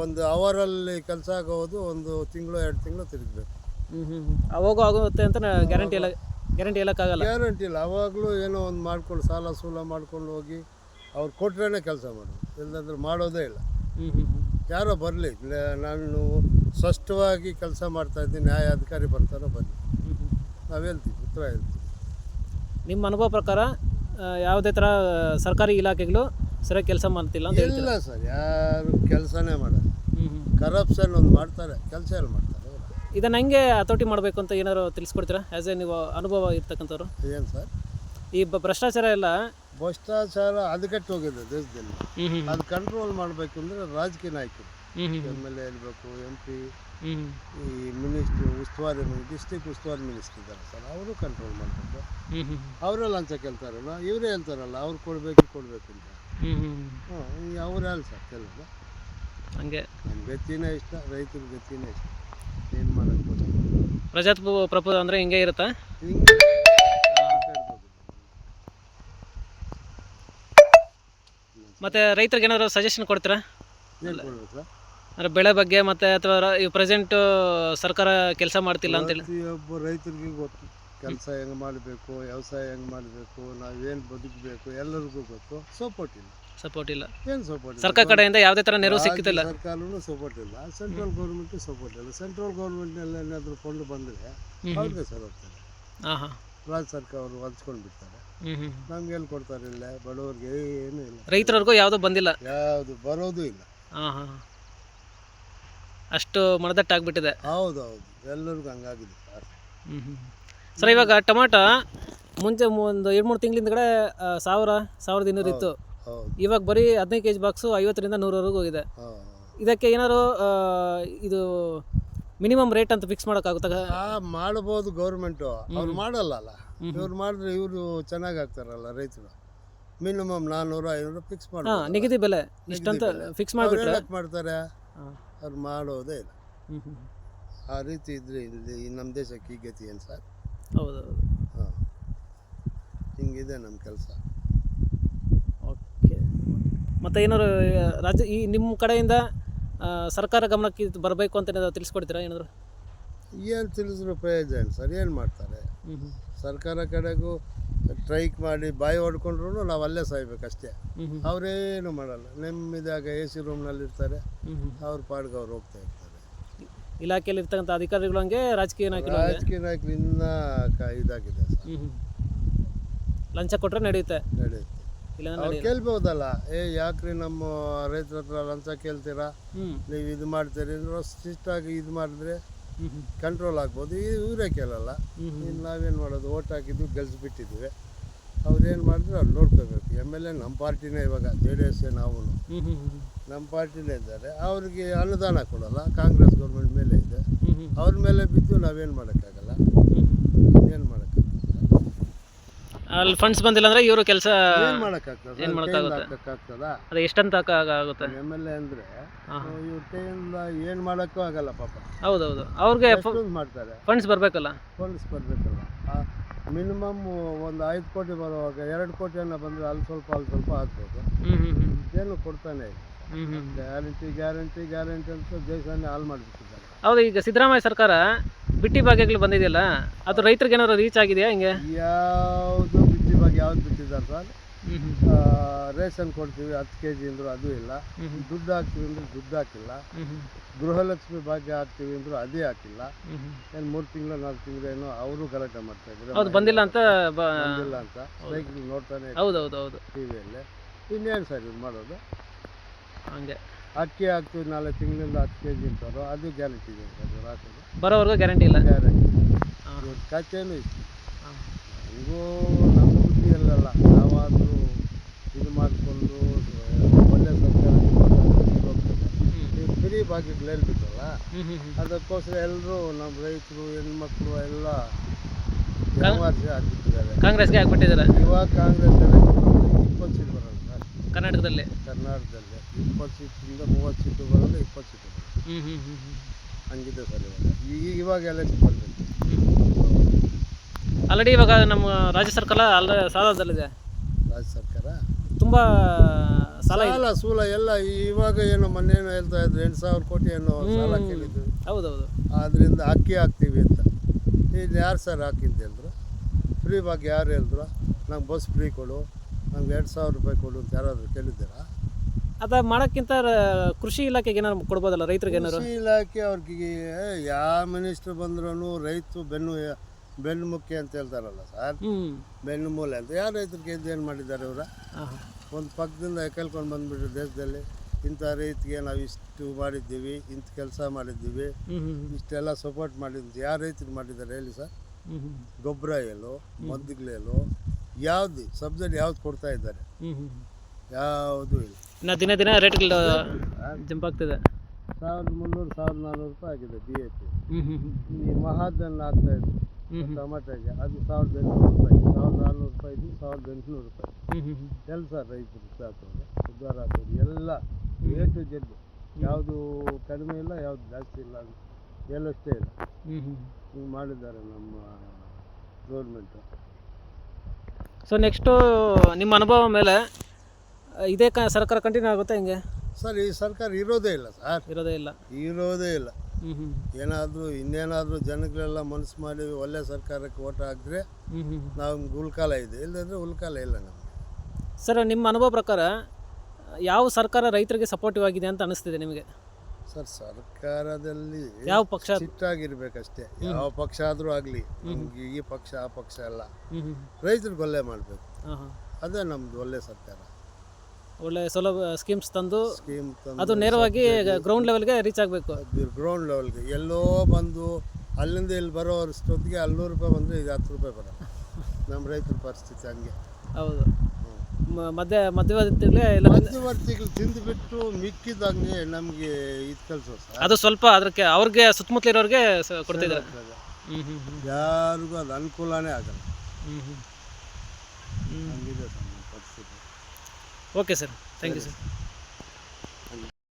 ಒಂದು ಅವರಲ್ಲಿ ಕೆಲಸ ಆಗೋದು ಒಂದು ತಿಂಗಳು ಎರಡು ತಿಂಗಳು ತಿರುಗಬೇಕು. ಹ್ಞೂ ಹ್ಞೂ ಹ್ಞೂ ಅವಾಗೂ ಆಗುತ್ತೆ ಅಂತ ಗ್ಯಾರಂಟಿ ಎಲ್ಲ ಗ್ಯಾರಂಟಿ ಹೇಳೋಕ್ಕಾಗಲ್ಲ ಗ್ಯಾರಂಟಿ ಇಲ್ಲ ಅವಾಗಲೂ ಏನೋ ಒಂದು ಮಾಡ್ಕೊಂಡು ಸಾಲ ಸೂಲ ಮಾಡ್ಕೊಂಡು ಹೋಗಿ ಅವ್ರು ಕೊಟ್ರೇ ಕೆಲಸ ಮಾಡೋದು. ಇಲ್ಲಂದ್ರೆ ಮಾಡೋದೇ ಇಲ್ಲ. ಯಾರೋ ಬರಲಿ. ನಾನು ಸ್ಪಷ್ಟವಾಗಿ ಕೆಲಸ ಮಾಡ್ತಾ ಇದ್ದೀನಿ ನ್ಯಾಯ ಅಧಿಕಾರಿ ಬರ್ತಾರೋ ಬನ್ನಿ ನಾವು ಹೇಳ್ತೀವಿ ಉತ್ತರ ಹೇಳ್ತೀವಿ. ನಿಮ್ಮ ಅನುಭವ ಪ್ರಕಾರ ಯಾವುದೇ ಥರ ಸರ್ಕಾರಿ ಇಲಾಖೆಗಳು ಸರಿಯಾಗಿ ಕೆಲಸ ಮಾಡ್ತಿಲ್ಲ ಅಂತ ಇಲ್ಲ ಸರ್ ಯಾರು ಕೆಲಸನೇ ಮಾಡಲ್ಲ. ಹ್ಞೂ ಹ್ಞೂ ಕರಪ್ಷನ್ ಒಂದು ಮಾಡ್ತಾರೆ ಕೆಲಸ ಎಲ್ಲ ಮಾಡ್ತಾರೆ. ಇದನ್ನು ಹೆಂಗೆ ಹತೋಟಿ ಮಾಡಬೇಕು ಅಂತ ಏನಾದ್ರು ತಿಳಿಸ್ಕೊಡ್ತೀರಾ? ಆ್ಯಸ್ ಎ ನೀವು ಅನುಭವ ಇರ್ತಕ್ಕಂಥವ್ರು. ಏನು ಸರ್? ಈ ಬ- ಭ್ರಷ್ಟಾಚಾರ ಎಲ್ಲ? ಭ್ರಷ್ಟಾಚಾರ ಅದಕ್ಕೆ ಹೋಗಿದೆ ದೇಶದಲ್ಲಿ. ಅದ್ ಅದು ಕಂಟ್ರೋಲ್ ಮಾಡಬೇಕು ಅಂದ್ರೆ ರಾಜಕೀಯ ನಾಯಕರು. ಎಂ ಎಲ್ ಎ ಇರಬೇಕು ಎಂ ಪಿ ಈ ಮಿನಿಸ್ಟರ್ ಉಸ್ತುವಾರಿ ಡಿಸ್ಟಿಕ್ ಉಸ್ತುವಾರಿ ಮಿನಿಸ್ಟರ್ ಇದ್ದಾರೆ ಸರ್. ಅವರು ಕಂಟ್ರೋಲ್ ಮಾಡಬೇಕು. ಅವರೇ ಲಂಚ ಕೇಳ್ತಾರಲ್ಲ ಇವರೇ ಹೇಳ್ತಾರಲ್ಲ ಅವ್ರು ಕೊಡಬೇಕು ಕೊಡಬೇಕು ಅಂತ. ಹ್ಞೂ ಅವ್ರು ಹೇಳಿ ಸರ್ ಹಂಗೆ. ನಮ್ಮ ಗತಿನೇ ಇಷ್ಟ ರೈತರ ಗತಿನೇ ಇಷ್ಟ. ಏನು ಮಾಡೋಕ್ಕೆ. ಪ್ರಜಾಪ್ರಭು ಪ್ರಭು ಅಂದರೆ ಹಿಂಗೆ ಇರುತ್ತಾ? ಹಿಂಗೆ ಮತ್ತು ರೈತರಿಗೆ ಏನಾದ್ರು ಸಜೆಷನ್ ಕೊಡ್ತೀರಾ? ಅಂದ್ರೆ ಬೆಳೆ ಬಗ್ಗೆ ಮತ್ತೆ ಅಥವಾ ಪ್ರೆಸೆಂಟ್ ಸರ್ಕಾರ ಕೆಲಸ ಮಾಡ್ತಿಲ್ಲ ಅಂತೇಳಿ ಒಬ್ಬ ರೈತರಿಗೆ ಗೊತ್ತು. ಕೆಲಸ ಹೆಂಗ್ ಮಾಡಬೇಕು ವ್ಯವಸಾಯ ಹೆಂಗ್ ಮಾಡಬೇಕು ನಾವೇನು ಬದುಕಬೇಕು ಎಲ್ಲರಿಗೂ ಗೊತ್ತು. ಸಪೋರ್ಟ್ ಇಲ್ಲ. ಸಪೋರ್ಟ್ ಇಲ್ಲ. ಏನು ಸಪೋರ್ಟ್ ಸರ್ಕಾರ ಕಡೆಯಿಂದ ಯಾವುದೇ ಥರ ನೆರವು ಸಿಕ್ಕಿಲ್ಲ ಸರ್ಕಾರನೂ ಸಪೋರ್ಟ್ ಇಲ್ಲ. ಸೆಂಟ್ರಲ್ ಗೌರ್ಮೆಂಟು ಸಪೋರ್ಟ್ ಇಲ್ಲ. ಸೆಂಟ್ರಲ್ ಗೌರ್ಮೆಂಟ್ನಲ್ಲಿ ಏನಾದರೂ ಫಂಡ್ ಬಂದರೆ. ಅವ್ರಿಗೆ ಸರ್ ಹೋಗ್ತಾರೆ. ರಾಜ್ಯ ಸರ್ಕಾರ ಅವರು ಹೊಂಚ್ಕೊಂಡು ಬಿಡ್ತಾರೆ ಹ್ಞೂ ಹ್ಞೂ ನಮ್ಗೆ ಎಲ್ಲಿ ಕೊಡ್ತಾರೆ ಇಲ್ಲ ಬಡವ್ರಿಗೆ ಏನು ಇಲ್ಲ. ರೈತರವರೆಗೂ ಯಾವುದೂ ಬಂದಿಲ್ಲ? ಯಾವುದು ಬರೋದು ಇಲ್ಲ. ಹಾಂ ಹಾಂ ಅಷ್ಟು ಮನದಟ್ಟಾಗ್ಬಿಟ್ಟಿದೆ. ಹೌದು ಹೌದು. ಎಲ್ಲರಿಗೂ ಹಂಗಾಗಿದೆ. ಸರ್ ಹ್ಞೂ ಹ್ಞೂ ಸರ್ ಇವಾಗ ಟೊಮಾಟೊ ಮುಂಚೆ ಮು- ಒಂದು ಎರಡು ಮೂರು ತಿಂಗಳಿಂದ ಕಡೆ ಸಾವಿರ ಸಾವಿರದ ಇನ್ನೂರು ಇತ್ತು. ಹೌದು ಇವಾಗ ಬರೀ ಹದಿನೈದು ಕೆ ಜಿ ಬಾಕ್ಸು ಐವತ್ತರಿಂದ ನೂರವರೆಗೂ ಹೋಗಿದೆ. ಇದಕ್ಕೆ ಏನಾದ್ರು ಆ, ಇದು ಮಿನಿಮಮ್ ರೇಟ್ ಅಂತ ಫಿಕ್ಸ್ ಮಾಡೋಕ್ಕಾಗುತ್ತಾ? ಮಾಡ್ಬೋದು ಗೌರ್ಮೆಂಟು. ಅವ್ರು ಮಾಡಲ್ಲ ಅಲ್ಲ. ಇವ್ರು ಮಾಡಿದ್ರೆ ಇವರು ಚೆನ್ನಾಗಿ ಆಗ್ತಾರಲ್ಲ ರೈತರು. ಮಿನಿಮಮ್ ನಾನ್ನೂರು ಐನೂರು ಫಿಕ್ಸ್ ಹಾಂ ಮಾಡ್ಬೋದು. ನಿಗದಿ ಬೆಲೆ. ಇಷ್ಟಂತ ಫಿಕ್ಸ್ ಮಾಡಿಬಿಟ್ರೆ? ಹೇಳಕ್ ಮಾಡ್ತಾರೆ. ಅವ್ರು ಮಾಡೋದೇ ಇಲ್ಲ. ಆ ರೀತಿ ಇದ್ರೆ ಇಲ್ಲಿ ನಮ್ಮ ದೇಶಕ್ಕೆ ಈ ಗತಿ ಏನು ಸರ್? ಹೌದು ಹಾಂ. ಹಿಂಗಿದೆ ನಮ್ಮ ಕೆಲಸ. ಓಕೆ. ಮತ್ತು ಏನಾದ್ರು ರಾಜ್ಯ ಈ ನಿಮ್ಮ ಕಡೆಯಿಂದ ಸರ್ಕಾರ ಗಮನಕ್ಕೆ ಬರಬೇಕು ಅಂತ ಏನಾದ್ರು ತಿಳಿಸ್ಕೊಡ್ತೀರಾ ಏನಾದ್ರು? ಏನು ತಿಳಿಸಿದ್ರು ಪ್ರಯೋಜನ ಸರ್? ಏನು ಮಾಡ್ತಾರೆ? ಹ್ಞೂ ಹ್ಞೂ ಸರ್ಕಾರ ಕಡೆಗೂ ಸ್ಟ್ರೈಕ್ ಮಾಡಿ ಬಾಯಿ ಹೊಡ್ಕೊಂಡ್ರು ನಾವು ಅಲ್ಲೇ ಸಾಯ್ಬೇಕಷ್ಟೇ. ಅವರೇನು ಮಾಡಲ್ಲ. ನೆಮ್ಮದಿಯಾಗ ಎ ಸಿ ರೂಮ್ನಲ್ಲಿ ಇರ್ತಾರೆ ಅವ್ರ ಪಾಡ್ಗೆ ಅವ್ರು ಹೋಗ್ತಾ ಇರ್ತಾರೆ. ಇಲಾಖೆಯಲ್ಲಿ ಇರ್ತಕ್ಕಂಥ ಅಧಿಕಾರಿಗಳು ಹಂಗೆ ರಾಜಕೀಯ ನಾಯಕರು ರಾಜಕೀಯ ನಾಯಕರು ಇನ್ನೂ ಕ ಇದಾಗಿದೆ ಸರ್. ಲಂಚ ಕೊಟ್ಟರೆ ನಡೆಯುತ್ತೆ. ನಡೆಯುತ್ತೆ. ಇಲ್ಲ ಅವ್ರು ಕೇಳ್ಬೋದಲ್ಲ. ಏ ಯಾಕ್ರಿ ನಮ್ಮ ರೈತರ ಹತ್ರ ಲಂಚ ಕೇಳ್ತೀರಾ? ಹ್ಞೂ ನೀವು ಇದು ಮಾಡ್ತೀರಿ. ಅಂದ್ರೆ ಶಿಸ್ಟಾಗಿ ಇದು ಮಾಡಿದ್ರೆ ಕಂಟ್ರೋಲ್ ಆಗ್ಬೋದು. ಇವರೇ ಕೇಳಲ್ಲ. ಇನ್ನು ನಾವೇನು ಮಾಡೋದು? ಓಟ್ ಹಾಕಿದ್ದು ಗೆಲ್ಸ್ಬಿಟ್ಟಿದ್ವಿ. ಅವ್ರೇನು ಮಾಡಿದ್ರು ಅವ್ರು ನೋಡ್ಕೋಬೇಕು. ಎಂ ಎಲ್ ಎ ನಮ್ಮ ಪಾರ್ಟಿನೇ ಇವಾಗ ಜೆ ಡಿ ಎಸ್ ನಾವು ನಮ್ಮ ಪಾರ್ಟಿನೇ ಇದ್ದಾರೆ. ಅವ್ರಿಗೆ ಅನುದಾನ ಕೊಡೋಲ್ಲ. ಕಾಂಗ್ರೆಸ್ ಗೌರ್ಮೆಂಟ್ ಮೇಲೆ ಇದೆ. ಅವ್ರ ಮೇಲೆ ಬಿದ್ದು ನಾವೇನು ಮಾಡೋಕ್ಕಾಗಲ್ಲ. ಏನು ಮಾಡೋಕ್ಕಾಗಲ್ಲ ಅಲ್ಲಿ ಫಂಡ್ಸ್ ಬಂದಿಲ್ಲ ಅಂದ್ರೆ ಇವರು ಕೆಲಸ ಏನು ಮಾಡೋಕ್ಕಾಗ್ತದೆ? ಏನ್ ಮಾಡಕ್ಕಾಗುತ್ತೆ? ಹಾಕಕ್ಕಾಗ್ತದ ಅದು ಎಷ್ಟಂತ ಆಗ- ಆಗುತ್ತೆ? ಎಂ ಎಲ್ ಎ ಅಂದರೆ ಹಾಂ. ಇವ್ರ ಕೈಯಿಂದ ಏನು ಮಾಡೋಕ್ಕೂ ಆಗಲ್ಲ ಪಾಪ. ಹೌದೌದು. ಅವ್ರಿಗೆ ಎಷ್ಟೊಂದು ಮಾಡ್ತಾರೆ? ಫಂಡ್ಸ್ ಬರಬೇಕಲ್ಲ? ಪೊಲೀಸ್ ಬರಬೇಕಲ್ಲ. ಮಿನಿಮಮ್ ಒಂದು ಐದು ಕೋಟಿ ಬರುವಾಗ ಎರಡು ಕೋಟಿಯನ್ನು ಬಂದ್ರೆ ಅಲ್ಲಿ ಸ್ವಲ್ಪ ಅಲ್ಲಿ ಸ್ವಲ್ಪ ಆಗ್ಬೋದು ಹ್ಞೂ ಹ್ಞೂ ಏನು ಕೊಡ್ತಾನೆ ಇಲ್ಲ. ಗ್ಯಾರಂಟಿ ಗ್ಯಾರಂಟಿ ಗ್ಯಾರಂಟಿ ಅಂತ ದೇಶವನ್ನೇ ಹಾಳು ಮಾಡಿಬಿಟ್ಟಿದ್ದಾರೆ. ಹೌದು ಈಗ ಸಿದ್ದರಾಮಯ್ಯ ಸರ್ಕಾರ ಬಿಟ್ಟಿ ಭಾಗ್ಯಗಳು ಬಂದಿದೆಯಲ್ಲ ಅದು ರೈತರಿಗೆ ಏನಾದ್ರು ರೀಚ್ ಆಗಿದೆಯಾ ಹಿಂಗೆ? ಯಾವುದು ಬಿಟ್ಟಿ ಭಾಗ್ಯ ಯಾವ್ದು ಬಿಟ್ಟಿದ್ದಾರೆ ಸರ್? ರೇಷನ್ ಕೊಡ್ತೀವಿ ಹತ್ತು ಕೆ ಜಿ ಅಂದರು ಅದು ಇಲ್ಲ. ದುಡ್ಡು ಹಾಕ್ತೀವಿ ಅಂದ್ರೆ ದುಡ್ಡು ಹಾಕಿಲ್ಲ. ಗೃಹಲಕ್ಷ್ಮಿ ಭಾಗ್ಯ ಹಾಕ್ತೀವಿ ಅಂದ್ರು ಅದೇ ಹಾಕಿಲ್ಲ. ಏನು ಮೂರು ತಿಂಗಳು ನಾಲ್ಕು ತಿಂಗಳು ಏನೋ ಅವರು ಗಲಾಟೆ ಮಾಡ್ತಾ ಇದ್ರು ಬಂದಿಲ್ಲ ಅಂತ ಬಂದಿಲ್ಲ ಅಂತ. ಸೈಕಲ್ ನೋಡ್ತಾನೆ ಹೌದು ಹೌದು ಹೌದು. ಟಿ ವಿಯಲ್ಲಿ. ಇನ್ನೇನು ಸರ್ ಇದು ಮಾಡೋದು? ಹಂಗೆ. ಅಕ್ಕಿ ಹಾಕ್ತೀವಿ ನಾಲ್ಕು ತಿಂಗಳಿಂದ ಹತ್ತು ಕೆ ಜಿ ಅಂತಾರೋ. ಅದು ಗ್ಯಾರಂಟಿ ಇದೆ ಅದು ರಾತ್ರಿ ಬರೋವರೆಗೂ ಗ್ಯಾರಂಟಿ ಇಲ್ಲ? ಗ್ಯಾರಂಟಿ ಕಥೆನೂ ಇತ್ತು ಹಂಗೂ ನಮ್ಮ ಬುದ್ಧಿಯಲ್ಲಲ್ಲ ನಾವಾದರೂ ಇದು ಮಾಡಿಕೊಂಡು ಒಳ್ಳೆ ಸರ್ಕಾರ ಫ್ರೀ ಭಾಗ್ಯಗಳು ಹೇಳ್ಬಿಟ್ಟಲ್ಲ ಅದಕ್ಕೋಸ್ಕರ ಎಲ್ಲರೂ ನಮ್ಮ ರೈತರು ಹೆಣ್ಮಕ್ಳು ಎಲ್ಲ ಹಾಕಿಟ್ಟಿದ್ದಾರೆ. ಕಾಂಗ್ರೆಸ್ಗೆ ಹಾಕ್ಬಿಟ್ಟಿದ್ದಾರೆ. ಇವಾಗ ಕಾಂಗ್ರೆಸ್ ಇಪ್ಪತ್ತು ಸೀಟ್ ಬರೋದು ಕರ್ನಾಟಕದಲ್ಲಿ. ಕರ್ನಾಟಕದಲ್ಲಿ. ಇಪ್ಪತ್ತು ಸೀಟಿಂದ ಮೂವತ್ತು ಸೀಟು ಬರೋದು ಇಪ್ಪತ್ತು ಸೀಟು ಬರೋದು ಹ್ಞೂ ಹ್ಞೂ ಹ್ಞೂ ಹ್ಞೂ ಹಂಗಿದೆ ಸರ್ ಇವಾಗ. ಈಗ ಇವಾಗ ಎಲೆಕ್ಷನ್ ಬರಬೇಕು ಆಲ್ರೆಡಿ ಇವಾಗ ನಮ್ಮ ರಾಜ್ಯ ಸರ್ಕಾರ ಅಲ್ಲ ಸಾಲದಲ್ಲಿದೆ. ರಾಜ್ಯ ಸರ್ಕಾರ? ತುಂಬ ಸಾಲ ಇಲ್ಲ ಸಾಲ ಸೂಲ ಎಲ್ಲ ಇವಾಗ ಏನು ಮೊನ್ನೆ ಏನೋ ಹೇಳ್ತಾ ಇದ್ರು ಎಂಟು ಸಾವಿರ ಕೋಟಿ ಏನೋ ಸಾಲ ಕೇಳಿದ್ರು. ಹೌದೌದು. ಅದರಿಂದ ಅಕ್ಕಿ ಹಾಕ್ತೀವಿ ಅಂತ. ಇದು ಯಾರು ಸರ್ ಹಾಕಿದ್ದು ಹೇಳಿದ್ರು? ಫ್ರೀ ಬಗ್ಗೆ ಯಾರು ಹೇಳಿದ್ರು? ನಂಗೆ ಬಸ್ ಫ್ರೀ ಕೊಡು ನಂಗೆ ಎರಡು ಸಾವಿರ ರೂಪಾಯಿ ಕೊಡು ಅಂತ ಯಾರಾದರೂ ಕೇಳಿದ್ದೀರಾ? ಅದ ಮಾಡೋಕ್ಕಿಂತ ಕೃಷಿ ಇಲಾಖೆಗೆ ಏನಾರು ಕೊಡ್ಬೋದಲ್ಲ ರೈತರಿಗೆ ಏನಾರು? ಕೃಷಿ ಇಲಾಖೆ ಅವ್ರಿಗೆ ಯಾವ ಮಿನಿಸ್ಟರ್ ಬಂದ್ರೂ ರೈತರು ಬೆನ್ನು ಬೆನ್ನು ಮುಖ್ಯ ಅಂತ ಹೇಳ್ತಾರಲ್ಲ ಸರ್? ಬೆನ್ನು ಮೂಲೆ ಅಂತ. ಯಾರು ರೈತರಿಗೆ ಏನು ಮಾಡಿದ್ದಾರೆ ಇವರ ಒಂದು ಪಕ್ಕದಿಂದ ಕೇಳ್ಕೊಂಡು ಬಂದ್ಬಿಟ್ರು ದೇಶದಲ್ಲಿ. ಇಂಥ ರೈತಿಗೆ ನಾವು ಇಷ್ಟು ಮಾಡಿದ್ದೀವಿ ಇಂಥ ಕೆಲಸ ಮಾಡಿದ್ದೀವಿ ಇಷ್ಟೆಲ್ಲ ಸಪೋರ್ಟ್ ಮಾಡಿದ್ದು ಯಾವ ರೈತರಿಗೆ ಮಾಡಿದ್ದಾರೆ ಹೇಳಿ ಸರ್? ಗೊಬ್ಬರ ಎಲ್ಲೋ ಮದ್ದುಗಳೇಲೋ ಯಾವ್ದು ಸಬ್ಸಿಡಿ ಯಾವ್ದು ಕೊಡ್ತಾ ಇದ್ದಾರೆ? ಯಾವುದೂ ಇಲ್ಲ. ಇನ್ನು ದಿನ ದಿನ ರೇಟ್ಗಳು ಜಂಪ್ ಜಂಪಾಗ್ತಿದೆ ಸಾವಿರದ ಮುನ್ನೂರು ಸಾವಿರದ ನಾನ್ನೂರು ರೂಪಾಯಿ ಆಗಿದೆ ಡಿ ಎ ಪಿ ಹ್ಞೂ ಹ್ಞೂ ಹ್ಞೂ ಈ ಮಹಾದನ್ನ ಹ್ಞೂ ಹ್ಞೂ ಟೊಮೆಟೊಗೆ ಅದು ಸಾವಿರದ ಎಂಟುನೂರು ರೂಪಾಯಿ. ಸಾವಿರದ ನಾನ್ನೂರು ರೂಪಾಯಿ ಇದು ಸಾವಿರದ ಎಂಟುನೂರು ರೂಪಾಯಿ. ಹ್ಞೂ ಹ್ಞೂ ಹ್ಞೂ ಕೆಲಸ ರೈತರು ಹಾಕೋದು? ಉದ್ಧಾರ ಹಾಕೋದು? ಎಲ್ಲ ಎ ಟು ಜೆಡ್ ಯಾವುದು ಕಡಿಮೆ ಇಲ್ಲ ಯಾವುದು ಜಾಸ್ತಿ ಇಲ್ಲ ಎಲ್ಲ ಎಲ್ಲಷ್ಟೇ ಇಲ್ಲ ಹ್ಞೂ ಹ್ಞೂ ಹಿಂಗೆ ಮಾಡಿದ್ದಾರೆ ನಮ್ಮ ಗೌರ್ಮೆಂಟು ಸೊ ನೆಕ್ಸ್ಟು ನಿಮ್ಮ ಅನುಭವ ಮೇಲೆ ಇದೇ ಕ ಸರ್ಕಾರ ಕಂಟಿನ್ಯೂ ಆಗುತ್ತೆ ಹಿಂಗೆ? ಸರ್ ಈ ಸರ್ಕಾರ ಇರೋದೇ ಇಲ್ಲ ಸರ್. ಇರೋದೇ ಇಲ್ಲ. ಇರೋದೇ ಇಲ್ಲ. ಏನಾದರೂ ಇನ್ನೇನಾದರೂ ಜನಗಳೆಲ್ಲ ಮನಸ್ಸು ಮಾಡಿ ಒಳ್ಳೆ ಸರ್ಕಾರಕ್ಕೆ ಓಟ್ ಹಾಕಿದ್ರೆ ನಾವು ಉಳ್ಕಾಲ ಇದೆ. ಇಲ್ಲದ್ರೆ ಉಲ್ಕಾಲ ಇಲ್ಲ ನಮಗೆ. ಸರ್ ನಿಮ್ಮ ಅನುಭವ ಪ್ರಕಾರ ಯಾವ ಸರ್ಕಾರ ರೈತರಿಗೆ ಸಪೋರ್ಟಿವ್ ಆಗಿದೆ ಅಂತ ಅನಿಸ್ತಿದೆ ನಿಮಗೆ? ಸರ್ ಸರ್ಕಾರದಲ್ಲಿ ಯಾವ ಪಕ್ಷ? ಸಿಟ್ಟಾಗಿರ್ಬೇಕಷ್ಟೇ. ಯಾವ ಪಕ್ಷ ಆದರೂ ಆಗಲಿ ನಮ್ಗೆ ಈ ಪಕ್ಷ ಆ ಪಕ್ಷ ಅಲ್ಲ ರೈತರಿಗೆ ಒಳ್ಳೆ ಮಾಡಬೇಕು. ಅದೇ ನಮ್ದು ಒಳ್ಳೆ ಸರ್ಕಾರ. ಒಳ್ಳೆ ಸೌಲಭ್ಯ ಸ್ಕೀಮ್ಸ್ ತಂದು ಸ್ಕೀಮ್ ಅದು ನೇರವಾಗಿ ಗ್ರೌಂಡ್ ಲೆವೆಲ್ಗೆ ರೀಚ್ ಆಗಬೇಕು. ಗ್ರೌಂಡ್ ಲೆವೆಲ್ಗೆ ಎಲ್ಲೋ ಬಂದು ಅಲ್ಲಿಂದ ಇಲ್ಲಿ ಬರೋ ಅಷ್ಟೊತ್ತಿಗೆ ಅಲ್ಲಿ ನೂರು ರೂಪಾಯಿ ಬಂದರೆ ಈಗ ಹತ್ತು ರೂಪಾಯಿ ಬರೋಲ್ಲ. ನಮ್ಮ ರೈತರ ಪರಿಸ್ಥಿತಿ ಹಂಗೆ. ಹೌದು. ಮಧ್ಯ ಮಧ್ಯವರ್ತಿಗಳೇ ಇಲ್ಲ ಮಧ್ಯವರ್ತಿಗಳು ತಿಂದುಬಿಟ್ಟು ಮಿಕ್ಕಿದಂಗೆ ನಮಗೆ ಇದು ಕೆಲಸ ಅದು ಸ್ವಲ್ಪ ಅದಕ್ಕೆ ಅವ್ರಿಗೆ ಸುತ್ತಮುತ್ತಲ ಇರೋರಿಗೆ ಕೊಡ್ತಿದ್ದಾರೆ. ಯಾರಿಗೂ ಅದು ಅನುಕೂಲನೇ ಆಗಲ್ಲ. ಹ್ಞೂ ಹ್ಞೂ ಹ್ಞೂ okay sir. Thank you sir.